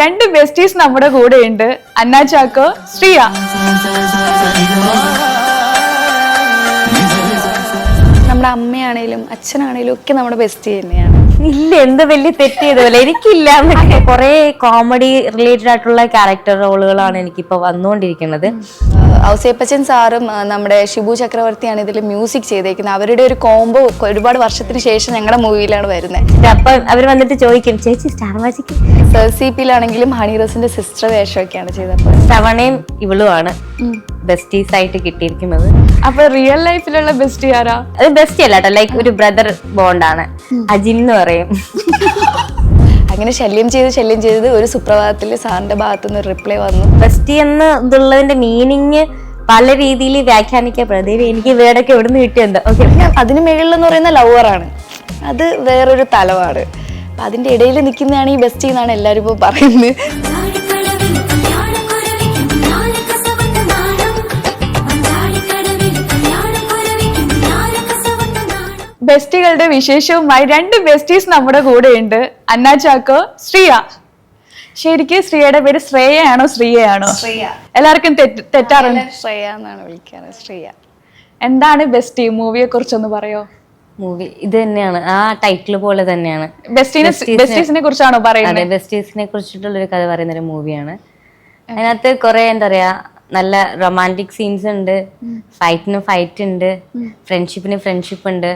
രണ്ട് ബെസ്റ്റീസ് നമ്മുടെ കൂടെയുണ്ട്. അന്നാ ചാക്കോ ശ്രീയ. നമ്മുടെ അമ്മയാണേലും അച്ഛനാണേലും ഒക്കെ നമ്മുടെ ബെസ്റ്റ് തന്നെയാണ്. ഇല്ല എന്ത് വലിയ തെറ്റ് ചെയ്തപോലെ എനിക്കില്ല എന്നൊക്കെ കുറെ കോമഡി റിലേറ്റഡ് ആയിട്ടുള്ള ക്യാരക്ടർ റോളുകളാണ് എനിക്കിപ്പോ വന്നുകൊണ്ടിരിക്കുന്നത് ഔസേപ്പച്ചൻ സാറും നമ്മുടെ ഷിബു ചക്രവർത്തിയാണ് ഇതിൽ മ്യൂസിക് ചെയ്തേക്കുന്നത്. അവരുടെ ഒരു കോംബോ ഒരുപാട് വർഷത്തിന് ശേഷം ഞങ്ങളുടെ മൂവിയിലാണ് വരുന്നത് അപ്പൊ അവർ വന്നിട്ട് ചോദിക്കും ചേച്ചി സ്റ്റാർ മാജിക് സർ സി പിയിലാണെങ്കിലും ഹണി റോസിന്റെ സിസ്റ്റർ വേഷമൊക്കെയാണ് ചെയ്തത് തവണയും ഇവളുമാണ് ബെസ്റ്റീസ് ആയിട്ട് കിട്ടിയിരിക്കുന്നത്. അപ്പൊ റിയൽ ലൈഫിലുള്ള ബെസ്റ്റ് ആരാ? അത് ബെസ്റ്റ് അല്ല കേട്ടോ ലൈക്ക് ഒരു ബ്രദർ ബോണ്ടാണ് അജിൻ എന്ന് പറയും. അങ്ങനെ ശല്യം ചെയ്ത് ശല്യം ചെയ്ത് ഒരു സുപ്രഭാതത്തിൽ സാറിന്റെ ഭാഗത്തുനിന്ന് നിന്ന് റിപ്ലൈ വന്നു. ബെസ്റ്റി എന്ന് ഇതുള്ളതിന്റെ മീനിങ് പല രീതിയിൽ വ്യാഖ്യാനിക്കപ്പെടുന്നത് പ്രദേവി എനിക്ക് വേടൊക്കെ എവിടെ നിന്ന് ഞാൻ ഓക്കെ അതിന് മുകളിലെന്ന് പറയുന്ന ലവറാണ് അത് വേറൊരു തലവാണ്. അപ്പൊ അതിന്റെ ഇടയിൽ നിൽക്കുന്നതാണ് ഈ ബെസ്റ്റ് എന്നാണ് എല്ലാവരും ഇപ്പോൾ പറയുന്നത്. ബെസ്റ്റികളുടെ വിശേഷവുമായി രണ്ട് ബെസ്റ്റീസ് നമ്മുടെ കൂടെയുണ്ട്. ഉണ്ട് അന്ന ചാക്കോ ശ്രീയ. ശരിക്കും ശ്രീയയുടെ പേര് ശ്രേയയാണോ ശ്രീയയാണോ? ശ്രീയ. എല്ലാവർക്കും തെറ്റ് തെറ്റാറുണ്ട്. ശ്രേയ എന്നാണ് വിളിക്കാറ് ശ്രീയ. എന്താണ് ബെസ്റ്റി മൂവിയെ കുറിച്ചൊന്ന് പറയോ? മൂവി ഇത് തന്നെയാണ്. ആ ടൈറ്റിൽ പോലെ തന്നെയാണ്. ബെസ്റ്റീനെ ബെസ്റ്റീസിനെ കുറിച്ചാണോ അതെ പറയുന്നത്? ബെസ്റ്റീസിനെ കുറിച്ചിട്ടുള്ള ഒരു കഥ പറയുന്ന ഒരു മൂവിയാണ് അതിനകത്ത് കുറെ എന്താ പറയാ നല്ല റൊമാന്റിക് സീൻസ് ഉണ്ട്. ഫൈറ്റിന് ഫൈറ്റ് ഉണ്ട്. ഫ്രണ്ട്ഷിപ്പിന് ഫ്രണ്ട്ഷിപ്പ് ഉണ്ട്.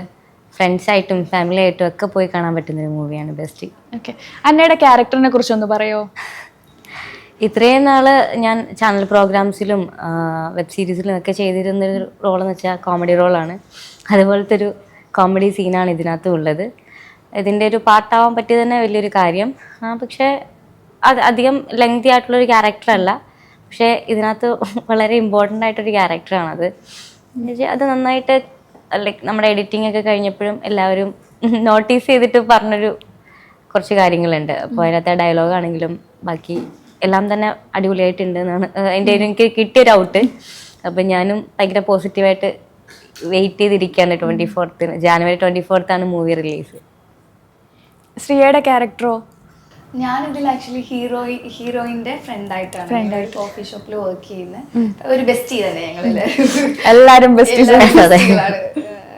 ഫ്രണ്ട്സ് ആയിട്ടും ഫാമിലി ആയിട്ടും ഒക്കെ പോയി കാണാൻ പറ്റുന്ന ഒരു മൂവിയാണ് ബെസ്റ്റ്. ഓക്കെ അന്നയുടെ ക്യാരക്ടറിനെ കുറിച്ചൊന്ന് പറയോ? ഇത്രയും നാൾ ഞാൻ ചാനൽ പ്രോഗ്രാംസിലും വെബ് സീരീസിലും ഒക്കെ ചെയ്തിരുന്ന ഒരു എന്ന് വെച്ചാൽ കോമഡി റോളാണ് അതുപോലത്തെ ഒരു കോമഡി സീനാണ് ഇതിനകത്ത് ഉള്ളത്. ഇതിന്റെ ഒരു പാട്ടാവാൻ പറ്റിയത് തന്നെ വലിയൊരു കാര്യം. പക്ഷേ അത് അധികം ലെങ്തി ആയിട്ടുള്ളൊരു ക്യാരക്ടറല്ല പക്ഷേ ഇതിനകത്ത് വളരെ ഇമ്പോർട്ടന്റ് ആയിട്ടൊരു ക്യാരക്ടറാണത് അത് നന്നായിട്ട് ലൈക്ക് നമ്മുടെ എഡിറ്റിംഗ് ഒക്കെ കഴിഞ്ഞപ്പോഴും എല്ലാവരും നോട്ടീസ് ചെയ്തിട്ട് പറഞ്ഞൊരു കുറച്ച് കാര്യങ്ങളുണ്ട്. അപ്പോൾ അതിനകത്തെ ഡയലോഗ് ആണെങ്കിലും ബാക്കി എല്ലാം തന്നെ അടിപൊളിയായിട്ടുണ്ട് എന്നാണ്. എന്റെ എനിക്ക് കിട്ടിയൊരു ഔട്ട് അപ്പം ഞാനും ഭയങ്കര പോസിറ്റീവായിട്ട് വെയിറ്റ് ചെയ്തിരിക്കുകയാണ് ട്വന്റി ഫോർത്തിന് ജാനുവരി ട്വന്റി ഫോർത്താണ് മൂവി റിലീസ് ശ്രീയയുടെ ക്യാരക്ടറോ ഞാൻ ഇതിൽ ആക്ച്വലി ഹീറോ ഹീറോയിന്റെ ഫ്രണ്ട് ആയിട്ടാണ് കോഫി ഷോപ്പിൽ വർക്ക് ചെയ്യുന്ന. ഒരു ബെസ്റ്റ് തന്നെ ഞങ്ങളിൽ എല്ലാരും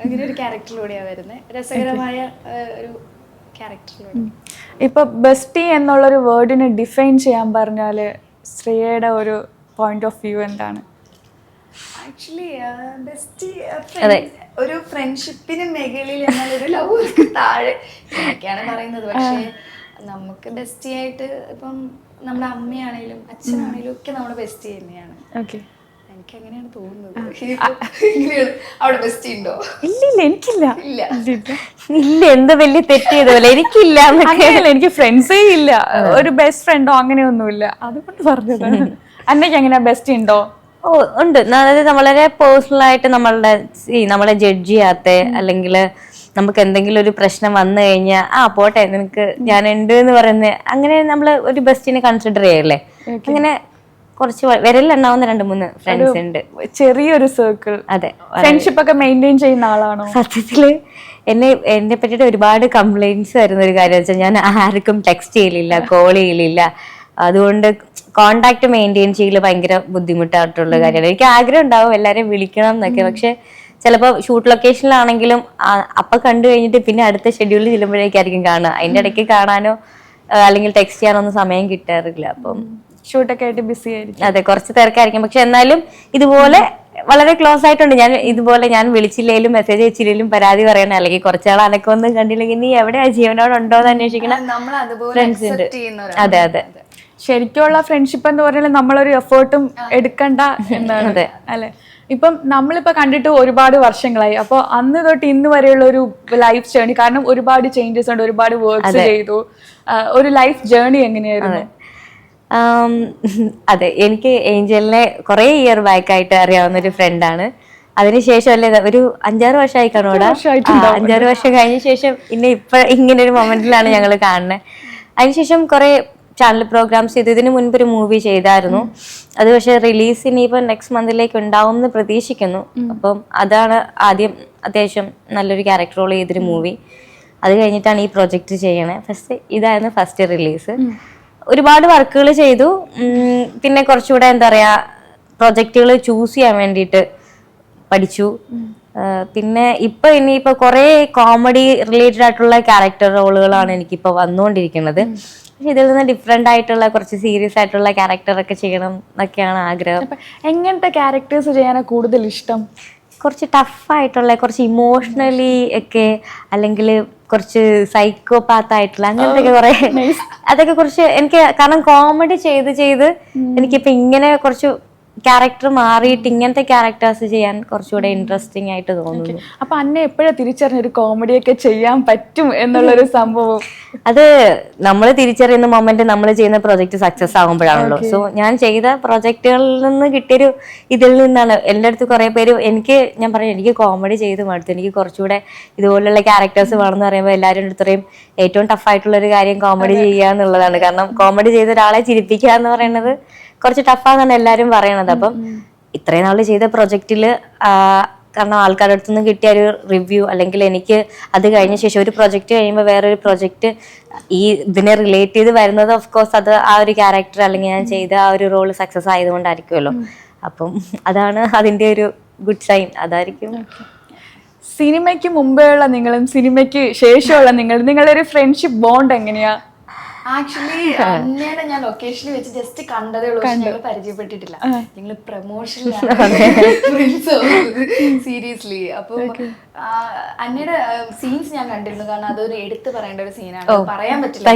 അങ്ങനെ ഒരു ക്യാരക്ടറിലൂടെയാണ് വരുന്നത് രസകരമായ ഒരു ക്യാരക്ടറിലൂടെ ഇപ്പൊ ബെസ്റ്റി എന്നുള്ളൊരു വേർഡിനെ ഡിഫൈൻ ചെയ്യാൻ പറഞ്ഞാൽ സ്ത്രീയുടെ ഒരു പോയിന്റ് ഓഫ് വ്യൂ എന്താണ്? Actually bestie. ഒരു ഫ്രണ്ട്ഷിപ്പിന് മേഖലയിൽ എന്നാൽ ഒരു ലവ് താഴെ പറയുന്നത്. പക്ഷേ നമുക്ക് ബെസ്റ്റി ആയിട്ട് ഇപ്പം നമ്മുടെ അമ്മയാണേലും അച്ഛനാണേലും ഒക്കെ നമ്മുടെ ബെസ്റ്റി തന്നെയാണ്. ഓക്കെ എനിക്ക് അങ്ങനെയാണ് തോന്നുന്നത്. അവിടെ ബെസ്റ്റി ഉണ്ടോ? ഇല്ലില്ല എനിക്കില്ല. ഇല്ല. എന്ത് വലിയ തെറ്റ് ചെയ്തപോലെ എനിക്കില്ല എനിക്ക് ഫ്രണ്ട്സേ ഇല്ല. ഒരു ബെസ്റ്റ് ഫ്രണ്ടോ അങ്ങനെയൊന്നുമില്ല. അതുകൊണ്ട് പറഞ്ഞത് അന്നയ്ക്ക് എങ്ങനെയാ ബെസ്റ്റ് ഉണ്ടോ? ഓ ഉണ്ട്. അതായത് വളരെ പേഴ്സണൽ ആയിട്ട് നമ്മളുടെ നമ്മളെ ജഡ്ജ് ചെയ്യാത്ത അല്ലെങ്കിൽ നമുക്ക് എന്തെങ്കിലും ഒരു പ്രശ്നം വന്നു കഴിഞ്ഞാൽ ആ പോട്ടെ നിനക്ക് ഞാൻ ഉണ്ട് എന്ന് പറയുന്നത് അങ്ങനെ നമ്മൾ ഒരു ബെസ്റ്റിനെ കൺസിഡർ ചെയ്യല്ലേ? അങ്ങനെ കുറച്ച് വ- വിരലിലെണ്ണാവുന്ന രണ്ട് മൂന്ന് ഫ്രണ്ട്സ് ഉണ്ട്. ചെറിയൊരു സർക്കിൾ അതെ. ഫ്രണ്ട്ഷിപ്പ് ഒക്കെ മെയിന്റെയിൻ ചെയ്യുന്ന ആളാണോ? സത്യത്തിൽ എന്നെ എന്നെ പറ്റിയിട്ട് ഒരുപാട് കംപ്ലൈന്റ്സ് വരുന്ന ഒരു കാര്യം വെച്ചാൽ ഞാൻ ആർക്കും ടെക്സ്റ്റ് ചെയ്യലില്ല കോൾ ചെയ്യലില്ല. അതുകൊണ്ട് കോണ്ടാക്ട് മെയിന്റെയിൻ ചെയ്യൽ ഭയങ്കര ബുദ്ധിമുട്ടായിട്ടുള്ള കാര്യമാണ്. എനിക്ക് ആഗ്രഹം ഉണ്ടാവും എല്ലാവരെയും വിളിക്കണം എന്നൊക്കെ. പക്ഷെ ചിലപ്പോൾ ഷൂട്ട് ലൊക്കേഷനിലാണെങ്കിലും അപ്പം കണ്ടു കഴിഞ്ഞിട്ട് പിന്നെ അടുത്ത ഷെഡ്യൂളിൽ ചെല്ലുമ്പോഴേക്കായിരിക്കും കാണുക. അതിന്റെ ഇടയ്ക്ക് കാണാനോ അല്ലെങ്കിൽ ടെക്സ്റ്റ് ചെയ്യാനോ ഒന്നും സമയം കിട്ടാറില്ല. അപ്പം ഷൂട്ടൊക്കെ ആയിട്ട് ബിസി ആയിരിക്കും. അതെ കുറച്ച് തിരക്കായിരിക്കും. പക്ഷെ എന്നാലും ഇതുപോലെ വളരെ ക്ലോസ് ആയിട്ടുണ്ട്. ഞാൻ ഇതുപോലെ ഞാൻ വിളിച്ചില്ലെങ്കിലും മെസ്സേജ് അയച്ചില്ലെങ്കിലും പരാതി പറയണ. അല്ലെങ്കിൽ കുറച്ചാൾ അനക്കൊന്നും കണ്ടില്ലെങ്കിൽ നീ എവിടെയാ ജീവനോട് ഉണ്ടോ. എന്ന് അന്വേഷിക്കണം അതെ അതെ. ശരിക്കുള്ള ഫ്രണ്ട്ഷിപ്പ് എന്ന് പറഞ്ഞാൽ നമ്മളൊരു എഫേർട്ടും എടുക്കണ്ട എന്നാണ്. അതെ. അല്ലെ? ഇപ്പം നമ്മളിപ്പോൾ കണ്ടിട്ട് ഒരുപാട് വർഷങ്ങളായി. അപ്പോൾ അന്ന് തൊട്ട് ഇന്ന് വരെയുള്ള ഒരു ലൈഫ് ജേണി കാരണം ഒരുപാട് ചേഞ്ചസ് ഉണ്ട് ഒരുപാട് വർക്ക്സ് ചെയ്തു. ഒരു ലൈഫ് ജേണി എങ്ങനെയായിരുന്നു? അതെ. എനിക്ക് ഏഞ്ചലിനെ കുറേ ഇയർ ബാക്ക് ആയിട്ട് അറിയാവുന്ന ഒരു ഫ്രണ്ടാണ് അതിനുശേഷം അല്ലേ ഒരു അഞ്ചാറ് വർഷമായി കാണൂടാ. അഞ്ചാറ് വർഷം കഴിഞ്ഞ ശേഷം പിന്നെ ഇപ്പൊ ഇങ്ങനെ ഒരു മൊമെന്റിലാണ് ഞങ്ങൾ കാണുന്നത് അതിനുശേഷം കുറെ ചാനൽ പ്രോഗ്രാംസ് ചെയ്തു ഇതിന് മുൻപ് ഒരു മൂവി ചെയ്തായിരുന്നു. അത് പക്ഷേ റിലീസ് ഇനിയിപ്പോ നെക്സ്റ്റ് മന്തിലേക്ക് ഉണ്ടാവും എന്ന് പ്രതീക്ഷിക്കുന്നു അപ്പം അതാണ് ആദ്യം അത്യാവശ്യം നല്ലൊരു ക്യാരക്ടർ റോൾ ചെയ്തൊരു മൂവി അത് കഴിഞ്ഞിട്ടാണ് ഈ പ്രൊജക്റ്റ് ചെയ്യണേ. ഫസ്റ്റ് ഇതായിരുന്നു ഫസ്റ്റ് റിലീസ് ഒരുപാട് വർക്കുകൾ ചെയ്തു. പിന്നെ കുറച്ചുകൂടെ എന്താ പറയാ പ്രൊജക്റ്റുകൾ ചൂസ് ചെയ്യാൻ വേണ്ടിയിട്ട് പഠിച്ചു. പിന്നെ ഇപ്പൊ ഇനിയിപ്പോ കുറെ കോമഡി റിലേറ്റഡ് ആയിട്ടുള്ള ക്യാരക്ടർ റോളുകളാണ് എനിക്കിപ്പോ വന്നുകൊണ്ടിരിക്കുന്നത്. പക്ഷെ ഇതിൽ നിന്ന് ഡിഫറെന്റ് ആയിട്ടുള്ള കുറച്ച് സീരിയസ് ആയിട്ടുള്ള ക്യാരക്ടർ ഒക്കെ ചെയ്യണം എന്നൊക്കെയാണ് ആഗ്രഹം. എങ്ങനത്തെ ക്യാരക്ടേഴ്സ് ചെയ്യാനാണ് കൂടുതൽ ഇഷ്ടം? കുറച്ച് ടഫായിട്ടുള്ള കുറച്ച് ഇമോഷണലി ഒക്കെ അല്ലെങ്കിൽ കുറച്ച് സൈക്കോപാത്ത് ആയിട്ടുള്ള അങ്ങനത്തെ ഒക്കെ കുറെ. അതൊക്കെ കുറച്ച് എനിക്ക് കാരണം കോമഡി ചെയ്ത് ചെയ്ത് എനിക്കിപ്പോ ഇങ്ങനെ കുറച്ച് ക്യാരക്ടർ മാറിയിട്ട് ഇങ്ങനത്തെ ക്യാരക്ടേഴ്സ് ചെയ്യാൻ കുറച്ചുകൂടെ ഇൻട്രസ്റ്റിംഗ് ആയിട്ട് തോന്നുന്നു. അപ്പൊ അന്നെ എപ്പോഴാ തിരിച്ചറിഞ്ഞ ഒരു കോമഡി ഒക്കെ ചെയ്യാൻ പറ്റും എന്നുള്ളൊരു സംഭവം? അത് നമ്മൾ തിരിച്ചറിയുന്ന മൊമെന്റ് നമ്മൾ ചെയ്യുന്ന പ്രൊജക്ട് സക്സസ് ആകുമ്പോഴാണല്ലോ സോ ഞാൻ ചെയ്ത പ്രൊജക്ടുകളിൽ നിന്ന് കിട്ടിയൊരു ഇതിൽ നിന്നാണ്. എന്റെ അടുത്ത് കുറെ പേര് എനിക്ക് ഞാൻ പറയും എനിക്ക് കോമഡി ചെയ്ത് മടുത്തു. എനിക്ക് കുറച്ചുകൂടെ ഇതുപോലുള്ള ക്യാരക്ടേഴ്സ് വേണമെന്ന് പറയുമ്പോൾ എല്ലാവരും അടുത്തറിയും ഏറ്റവും ടഫായിട്ടുള്ള ഒരു കാര്യം കോമഡി ചെയ്യുക എന്നുള്ളതാണ്. കാരണം കോമഡി ചെയ്ത ഒരാളെ ചിരിപ്പിക്കുക എന്ന് പറയുന്നത് കുറച്ച് ടഫാന്നാണ് എല്ലാരും പറയണത്. അപ്പം ഇത്രയും നാൾ ചെയ്ത പ്രൊജക്റ്റിൽ കാരണം ആൾക്കാരുടെ അടുത്ത് നിന്ന് കിട്ടിയ ഒരു റിവ്യൂ അല്ലെങ്കിൽ എനിക്ക് അത് കഴിഞ്ഞ ശേഷം ഒരു പ്രൊജക്റ്റ് കഴിയുമ്പോൾ വേറൊരു പ്രൊജക്റ്റ് ഈ ഇതിനെ റിലേറ്റ് ചെയ്ത് വരുന്നത് ഓഫ് കോഴ്സ് അത് ആ ഒരു ക്യാരക്ടർ അല്ലെങ്കിൽ ഞാൻ ചെയ്ത ആ ഒരു റോൾ സക്സസ് ആയതുകൊണ്ടായിരിക്കുമല്ലോ. അപ്പം അതാണ് അതിന്റെ ഒരു ഗുഡ് സൈൻ അതായിരിക്കും. സിനിമയ്ക്ക് മുമ്പേ ഉള്ള നിങ്ങളും സിനിമയ്ക്ക് ശേഷമുള്ള നിങ്ങളും നിങ്ങളുടെ ഒരു ഫ്രണ്ട്ഷിപ്പ് ബോണ്ട് എങ്ങനെയാ? ആക്ച്വലി അന്നേടെ ഞാൻ ലൊക്കേഷനിൽ വെച്ച് ജസ്റ്റ് കണ്ടതേ ഉള്ളൂ. ഞങ്ങൾ പരിചയപ്പെട്ടിട്ടില്ല. നിങ്ങൾ പ്രൊമോഷൻ സീരിയസ്ലി അപ്പം അന്നയുടെ സീൻസ് ഞാൻ കണ്ടിരുന്നു. കാരണം അതൊരു എടുത്തു പറയേണ്ട ഒരു സീനാണ് പറയാൻ പറ്റില്ല.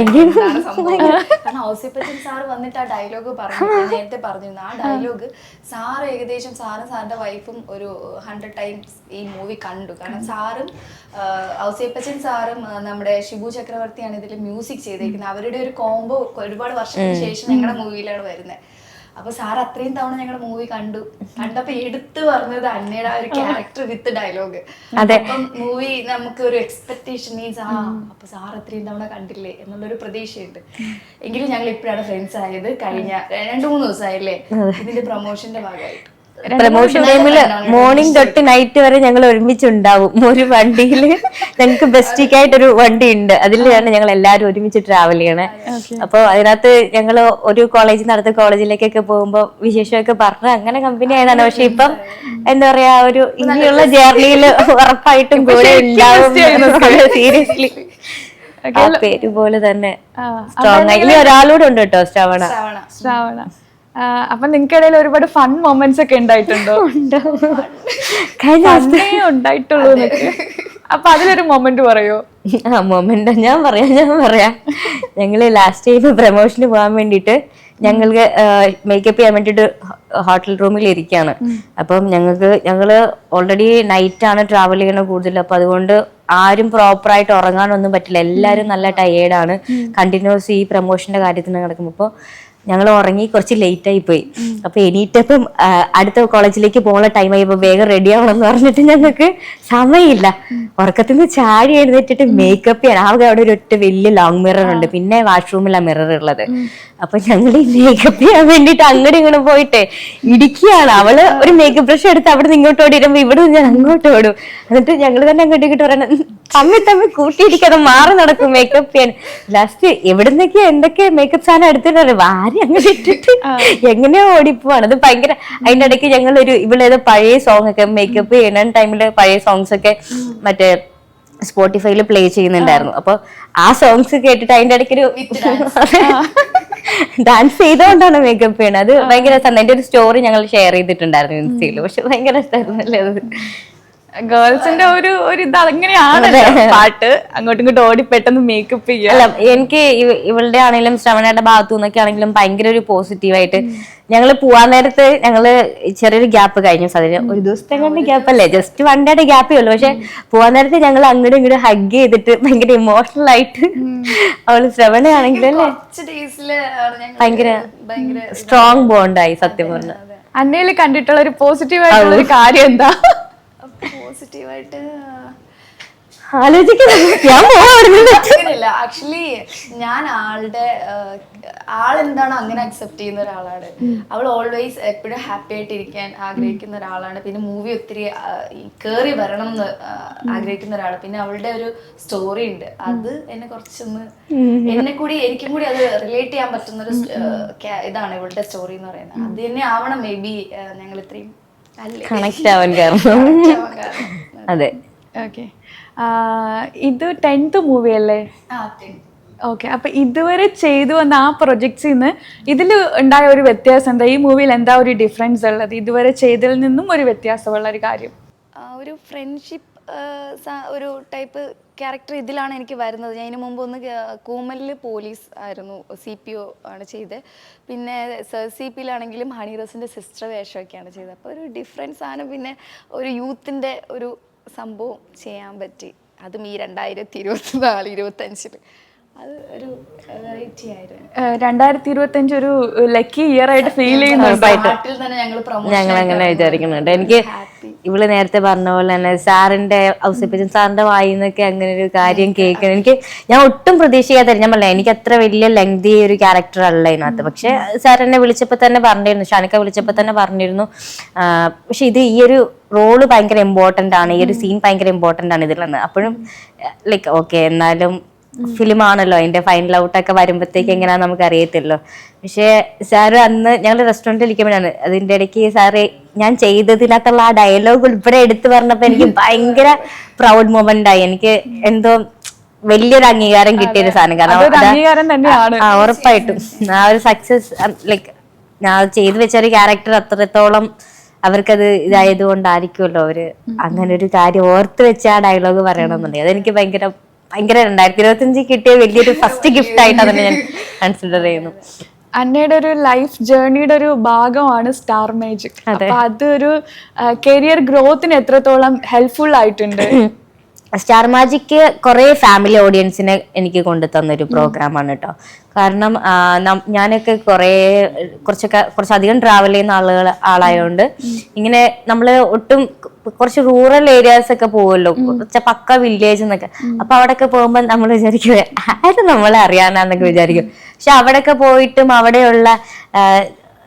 സംഭവം കാരണം ഔസിപ്പച്ചൻ സാറ് വന്നിട്ട് ആ ഡയലോഗ് പറഞ്ഞു. നേരത്തെ പറഞ്ഞിരുന്നു ആ ഡയലോഗ് സാറ് ഏകദേശം സാറും സാറിന്റെ വൈഫും ഒരു ഹൺഡ്രഡ് ടൈംസ് ഈ മൂവി കണ്ടു. കാരണം സാറും ഔസിപ്പച്ചൻ സാറും നമ്മുടെ ഷിബു ചക്രവർത്തിയാണ് ഇതിൽ മ്യൂസിക് ചെയ്തേക്കുന്നത്. അവരുടെ ഒരു കോംബോ ഒരുപാട് വർഷത്തിന് ശേഷം ഞങ്ങളുടെ മൂവിയിലാണ് വരുന്നത്. അപ്പൊ സാർ അത്രയും തവണ ഞങ്ങളുടെ മൂവി കണ്ടു. കണ്ടപ്പോ എടുത്തു പറഞ്ഞത് അന്നയുടെ ആ ഒരു ക്യാരക്ടർ വിത്ത് ഡയലോഗ് അപ്പം മൂവി നമുക്ക് ഒരു എക്സ്പെക്ടേഷൻ മീൻസ് ആ അപ്പൊ സാർ അത്രയും തവണ കണ്ടില്ലേ എന്നുള്ളൊരു പ്രതീക്ഷയുണ്ട്. എങ്കിലും ഞങ്ങൾ ഇപ്പോഴാണ് ഫ്രണ്ട്സ് ആയത്. കഴിഞ്ഞ രണ്ടു മൂന്ന് ദിവസമായില്ലേ? ഇതിന്റെ പ്രൊമോഷന്റെ ഭാഗമായിട്ട്. പ്രൊമോഷൻ ടൈമിൽ മോർണിംഗ് തൊട്ട് നൈറ്റ് വരെ ഞങ്ങൾ ഒരുമിച്ചുണ്ടാവും. ഒരു വണ്ടിയിൽ ഞങ്ങൾക്ക് ബെസ്റ്റിക്കായിട്ടൊരു വണ്ടി ഉണ്ട് അതിലാണ് ഞങ്ങൾ എല്ലാവരും ഒരുമിച്ച് ട്രാവൽ ചെയ്യണേ. അപ്പോൾ അതിനകത്ത് ഞങ്ങൾ ഒരു കോളേജിൽ നടത്ത അടുത്ത കോളേജിലേക്കൊക്കെ പോകുമ്പോൾ വിശേഷമൊക്കെ പറഞ്ഞ് അങ്ങനെ കമ്പനി ആയതാണ്. പക്ഷെ ഇപ്പം എന്താ പറയാ ഒരു ഇനിയുള്ള ജേർണിയിൽ ഉറപ്പായിട്ടും കൂടെ ഉണ്ടാവും സീരിയസ്ലി ആ പേര് പോലെ തന്നെ ആ, സ്ട്രോങ് ആയി. ഇനി ഒരാളൂടെ ഉണ്ട് കേട്ടോ ശ്രാവണ. ശ്രാവണ. അപ്പൊ നിങ്ങൾക്കിടയിൽ ഒരുപാട് ഫൺ മൊമെന്റ്സ് ഒക്കെ ഉണ്ടായിട്ടുണ്ടോ? ഉണ്ടായിട്ടുള്ളൂ അപ്പൊ അതിലൊരു മൊമെന്റ് പറയോ? ആ മൊമെന്റ് ഞാൻ പറയാം ഞാൻ പറയാം. ഞങ്ങൾ ലാസ്റ്റ് ടൈം പ്രമോഷന് പോകാൻ വേണ്ടിട്ട് ഞങ്ങൾക്ക് മേക്കപ്പ് ചെയ്യാൻ വേണ്ടിട്ട് ഹോട്ടൽ റൂമിൽ ഇരിക്കുകയാണ് അപ്പം ഞങ്ങൾക്ക് ഞങ്ങൾ ഓൾറെഡി നൈറ്റ് ആണ് ട്രാവൽ ചെയ്യണത് കൂടുതൽ. അപ്പൊ അതുകൊണ്ട് ആരും പ്രോപ്പർ ആയിട്ട് ഉറങ്ങാനൊന്നും പറ്റില്ല. എല്ലാവരും നല്ല ടയേർഡാണ് കണ്ടിന്യൂസ് ഈ പ്രമോഷന്റെ കാര്യത്തിന് കിടക്കുമ്പോൾ അപ്പോൾ ഞങ്ങൾ ഉറങ്ങി കുറച്ച് ലേറ്റ് ആയി പോയി. അപ്പൊ എണീറ്റപ്പം അടുത്ത കോളേജിലേക്ക് പോകുന്ന ടൈം ആയപ്പോ വേഗം റെഡി ആവണം എന്ന് പറഞ്ഞിട്ട് ഞങ്ങൾക്ക് സമയമില്ല. ഉറക്കത്തിൽ നിന്ന് ചാടി എഴുന്നേറ്റിട്ട് മേക്കപ്പ് ചെയ്യാൻ. ആകെ അവിടെ ഒരു ഒറ്റ വലിയ ലോങ് മിറർ ഉണ്ട്. പിന്നെ വാഷ്റൂമിലാണ് മിറർ ഉള്ളത്. അപ്പൊ ഞങ്ങൾ ഈ മേക്കപ്പ് ചെയ്യാൻ വേണ്ടിട്ട് അങ്ങോട്ട് ഇങ്ങനെ പോയിട്ട് ഇടിക്കുകയാണ്. അവൾ ഒരു മേക്കപ്പ് ബ്രഷ് എടുത്ത് അവിടെ നിന്ന് ഇങ്ങോട്ട് ഓടിയിരുമ്പോ ഇവിടെ ഞാൻ അങ്ങോട്ട് ഓടും. എന്നിട്ട് ഞങ്ങൾ തന്നെ അങ്ങോട്ട് ഇങ്ങോട്ട് പറയണം തമ്മിൽ തമ്മിൽ കൂട്ടിയിടിക്കാതെ മാറി നടക്കും മേക്കപ്പ് ചെയ്യാൻ. ലാസ്റ്റ് എവിടുന്നൊക്കെ എന്തൊക്കെ മേക്കപ്പ് സാധനം എടുത്തിട്ട് വാരി അങ്ങോട്ട് ഇട്ടിട്ട് എങ്ങനെയോ ഓടിപ്പോവാണ്. അത് ഭയങ്കര അതിന്റെ ഇടയ്ക്ക് ഞങ്ങൾ ഒരു ഇവിടെ പഴയ സോങ് ഒക്കെ മേക്കപ്പ് ചെയ്യണ ടൈമിൽ പഴയ സോങ്സ് ഒക്കെ മറ്റേ സ്പോട്ടിഫൈയിൽ പ്ലേ ചെയ്യുന്നുണ്ടായിരുന്നു. അപ്പൊ ആ സോങ്സ് കേട്ടിട്ട് അതിന്റെ ഇടയ്ക്കൊരു ഡാൻസ് ചെയ്തോണ്ടാണ് മേക്കപ്പ് ചെയ്യണത്. അത് ഭയങ്കര രസമാണ് അതിന്റെ ഒരു സ്റ്റോറി ഞങ്ങൾ ഷെയർ ചെയ്തിട്ടുണ്ടായിരുന്നു ഇൻസ്റ്റയിൽ പക്ഷെ ഭയങ്കര രസമായിരുന്നല്ലേ അത്? ഗേൾസിന്റെ ഒരു ഒരു ഇത് അങ്ങനെയാണ് പാട്ട്. അങ്ങോട്ടും ഇങ്ങോട്ടും ഓടി പെട്ടെന്ന് മേക്കപ്പ് ചെയ്യാം. അല്ല എനിക്ക് ഇവളുടെ ആണെങ്കിലും ശ്രവണയുടെ ഭാഗത്തു നിന്നൊക്കെ ആണെങ്കിലും ഭയങ്കര ഒരു പോസിറ്റീവായിട്ട് ഞങ്ങൾ പോവാൻ നേരത്ത് ഞങ്ങൾ ചെറിയൊരു ഗ്യാപ്പ് കഴിഞ്ഞു. സാധനം ഒരു ദിവസത്തെ കണ്ട് ഗ്യാപ്പ് അല്ലേ? ജസ്റ്റ് വൺ ഡേയുടെ ഗ്യാപ്പേ ഉള്ളൂ. പക്ഷെ പോവാൻ നേരത്ത് ഞങ്ങൾ അങ്ങോട്ടും ഇങ്ങോട്ടും ഹഗ് ചെയ്തിട്ട് ഭയങ്കര ഇമോഷണൽ ആയിട്ട് അവൾ ശ്രവണയാണെങ്കിലും അല്ലേ? ഭയങ്കര സ്ട്രോങ് ബോണ്ടായി സത്യം പറഞ്ഞ. അന്നയിൽ കണ്ടിട്ടുള്ള ഒരു പോസിറ്റീവ് ആയിട്ടുള്ള ഒരു കാര്യം എന്താ? പോസിറ്റീവായിട്ട് ആക്ച്വലി ഞാൻ ആളുടെ ആളെന്താണോ അങ്ങനെ അക്സെപ്റ്റ് ചെയ്യുന്ന ഒരാളാണ്. അവൾ ഓൾവേസ് എപ്പോഴും ഹാപ്പി ആയിട്ട് ഇരിക്കാൻ ആഗ്രഹിക്കുന്ന ഒരാളാണ്. പിന്നെ മൂവി ഒത്തിരി കേറി വരണം എന്ന് ആഗ്രഹിക്കുന്ന ഒരാളാണ്. പിന്നെ അവളുടെ ഒരു സ്റ്റോറി ഉണ്ട്. അത് എന്നെ കുറച്ചൊന്ന് എന്നെ കൂടി എനിക്കും കൂടി അത് റിലേറ്റ് ചെയ്യാൻ പറ്റുന്ന ഒരു ഇതാണ് ഇവളുടെ സ്റ്റോറി എന്ന് പറയുന്നത്. അത് തന്നെ ആവണം. മേ ബി ഞങ്ങൾ ഇത്രയും കണക്ട് ആവാൻ കാരണം. അതെ. ഓക്കെ ഇത് ടെൻത്ത് മൂവി അല്ലേ. ഓക്കെ അപ്പൊ ഇതുവരെ ചെയ്തു വന്ന ആ പ്രൊജക്ട്സിൽ നിന്ന് ഇതിൽ ഉണ്ടായ ഒരു വ്യത്യാസം എന്താ? ഈ മൂവിയിൽ എന്താ ഒരു ഡിഫറൻസ് ഉള്ളത്? ഇതുവരെ ചെയ്തതിൽ നിന്നും ഒരു വ്യത്യാസമുള്ള ഒരു കാര്യം. ഒരു ഫ്രണ്ട്ഷിപ്പ് ഒരു ടൈപ്പ് ക്യാരക്ടർ ഇതിലാണ് എനിക്ക് വരുന്നത്. ഞാൻ ഇതിനു മുമ്പ് ഒന്ന് കൂമലിൽ പോലീസ് ആയിരുന്നു സി പി ഒ ആണ് ചെയ്തത് പിന്നെ സി പിയിലാണെങ്കിലും ഹണി റോസിന്റെ സിസ്റ്റർ വേഷമൊക്കെയാണ് ചെയ്തത് അപ്പോൾ ഒരു ഡിഫറൻസ് ആണ്. പിന്നെ ഒരു യൂത്തിന്റെ ഒരു സംഭവം ചെയ്യാൻ പറ്റി. അതും ഈ രണ്ടായിരത്തി ഇരുപത്തി നാല് ഇരുപത്തഞ്ചിൽ അത് ഒരു വെറൈറ്റി ആയിരുന്നു. രണ്ടായിരത്തി ഇരുപത്തി അഞ്ച് ഒരു ലക്കി ഇയർ ആയിട്ട് ഫീൽ ചെയ്യുന്നുണ്ടായിട്ട് ഞങ്ങൾ അങ്ങനെ വിചാരിക്കുന്നുണ്ട്. എനിക്ക് ഇവൾ നേരത്തെ പറഞ്ഞ പോലെ തന്നെ സാറിന്റെ ഔസപ്പിച്ചൻ സാറിന്റെ വായിന്നൊക്കെ അങ്ങനെ ഒരു കാര്യം കേൾക്കണം. എനിക്ക് ഞാൻ ഒട്ടും പ്രതീക്ഷിക്കാത്ത ഞാൻ പറഞ്ഞ എനിക്ക് അത്ര വലിയ ലെങ്തി ഒരു ക്യാരക്ടർ അല്ല ഇതിനകത്ത്. പക്ഷെ സാർ എന്നെ വിളിച്ചപ്പോൾ തന്നെ പറഞ്ഞിരുന്നു ഷാനിക്ക വിളിച്ചപ്പോൾ തന്നെ പറഞ്ഞിരുന്നു. പക്ഷെ ഇത് ഈ ഒരു റോൾ ഭയങ്കര ഇമ്പോർട്ടന്റ് ആണ്. ഈ ഒരു സീൻ ഭയങ്കര ഇമ്പോർട്ടന്റ് ആണ് ഇതിലെന്ന് അപ്പോഴും ലൈക്ക് ഓക്കെ എന്നാലും ഫിലിം ആണല്ലോ അതിന്റെ ഫൈനൽ ഔട്ട് ഒക്കെ വരുമ്പോഴത്തേക്ക് എങ്ങനെയാ നമുക്ക് അറിയത്തില്ലോ പക്ഷേ സാറ് അന്ന് ഞങ്ങൾ റെസ്റ്റോറന്റിൽ ഇരിക്കുമ്പോഴാണ് അതിന്റെ ഇടയ്ക്ക് സാറ് ഞാൻ ചെയ്തതിനകത്തുള്ള ആ ഡയലോഗ് ഉൾപ്പെടെ എടുത്തു പറഞ്ഞപ്പോ എനിക്ക് ഭയങ്കര പ്രൗഡ് മൊമെന്റ് ആയി. എനിക്ക് എന്തോ വലിയൊരു അംഗീകാരം കിട്ടിയ ഒരു സാധനം. കാരണം ഉറപ്പായിട്ടും. ആ ഒരു സക്സസ് ലൈക്ക് ഞാൻ ചെയ്തു വെച്ച ഒരു ക്യാരക്ടർ അത്രത്തോളം അവർക്കത് ഇതായത് കൊണ്ടായിരിക്കുമല്ലോ അവർ അങ്ങനെ ഒരു കാര്യം ഓർത്ത് വെച്ച ആ ഡയലോഗ് പറയണമെന്നുണ്ടെങ്കിൽ അതെനിക്ക് ഭയങ്കര ഭയങ്കര രണ്ടായിരത്തി ഇരുപത്തി അഞ്ചിൽ കിട്ടിയ വലിയൊരു ഫസ്റ്റ് ഗിഫ്റ്റ് ആയിട്ട് അതിനെ ഞാൻ കൺസിഡർ ചെയ്യുന്നു. അന്നയുടെ ഒരു ലൈഫ് ജേർണിയുടെ ഒരു ഭാഗമാണ് സ്റ്റാർ മാജിക് അപ്പൊ അതൊരു കരിയർ ഗ്രോത്തിന് എത്രത്തോളം ഹെൽപ്ഫുൾ ആയിട്ടുണ്ട്? സ്റ്റാർ മാജിക്ക് കുറേ ഫാമിലി ഓഡിയൻസിനെ എനിക്ക് കൊണ്ടു പ്രോഗ്രാം ആണ് കേട്ടോ കാരണം ഞാനൊക്കെ കുറേ കുറച്ചൊക്കെ കുറച്ചധികം ട്രാവൽ ചെയ്യുന്ന ആളുകൾ ആളായതുകൊണ്ട് ഇങ്ങനെ നമ്മൾ ഒട്ടും കുറച്ച് റൂറൽ ഏരിയാസ് ഒക്കെ പോവല്ലോ. കുറച്ച് പക്ക വില്ലേജ് എന്നൊക്കെ. അപ്പൊ അവിടെയൊക്കെ പോകുമ്പോൾ നമ്മൾ വിചാരിക്കും ആരും നമ്മളെ അറിയാനാന്നൊക്കെ വിചാരിക്കും. പക്ഷെ അവിടെയൊക്കെ പോയിട്ടും അവിടെയുള്ള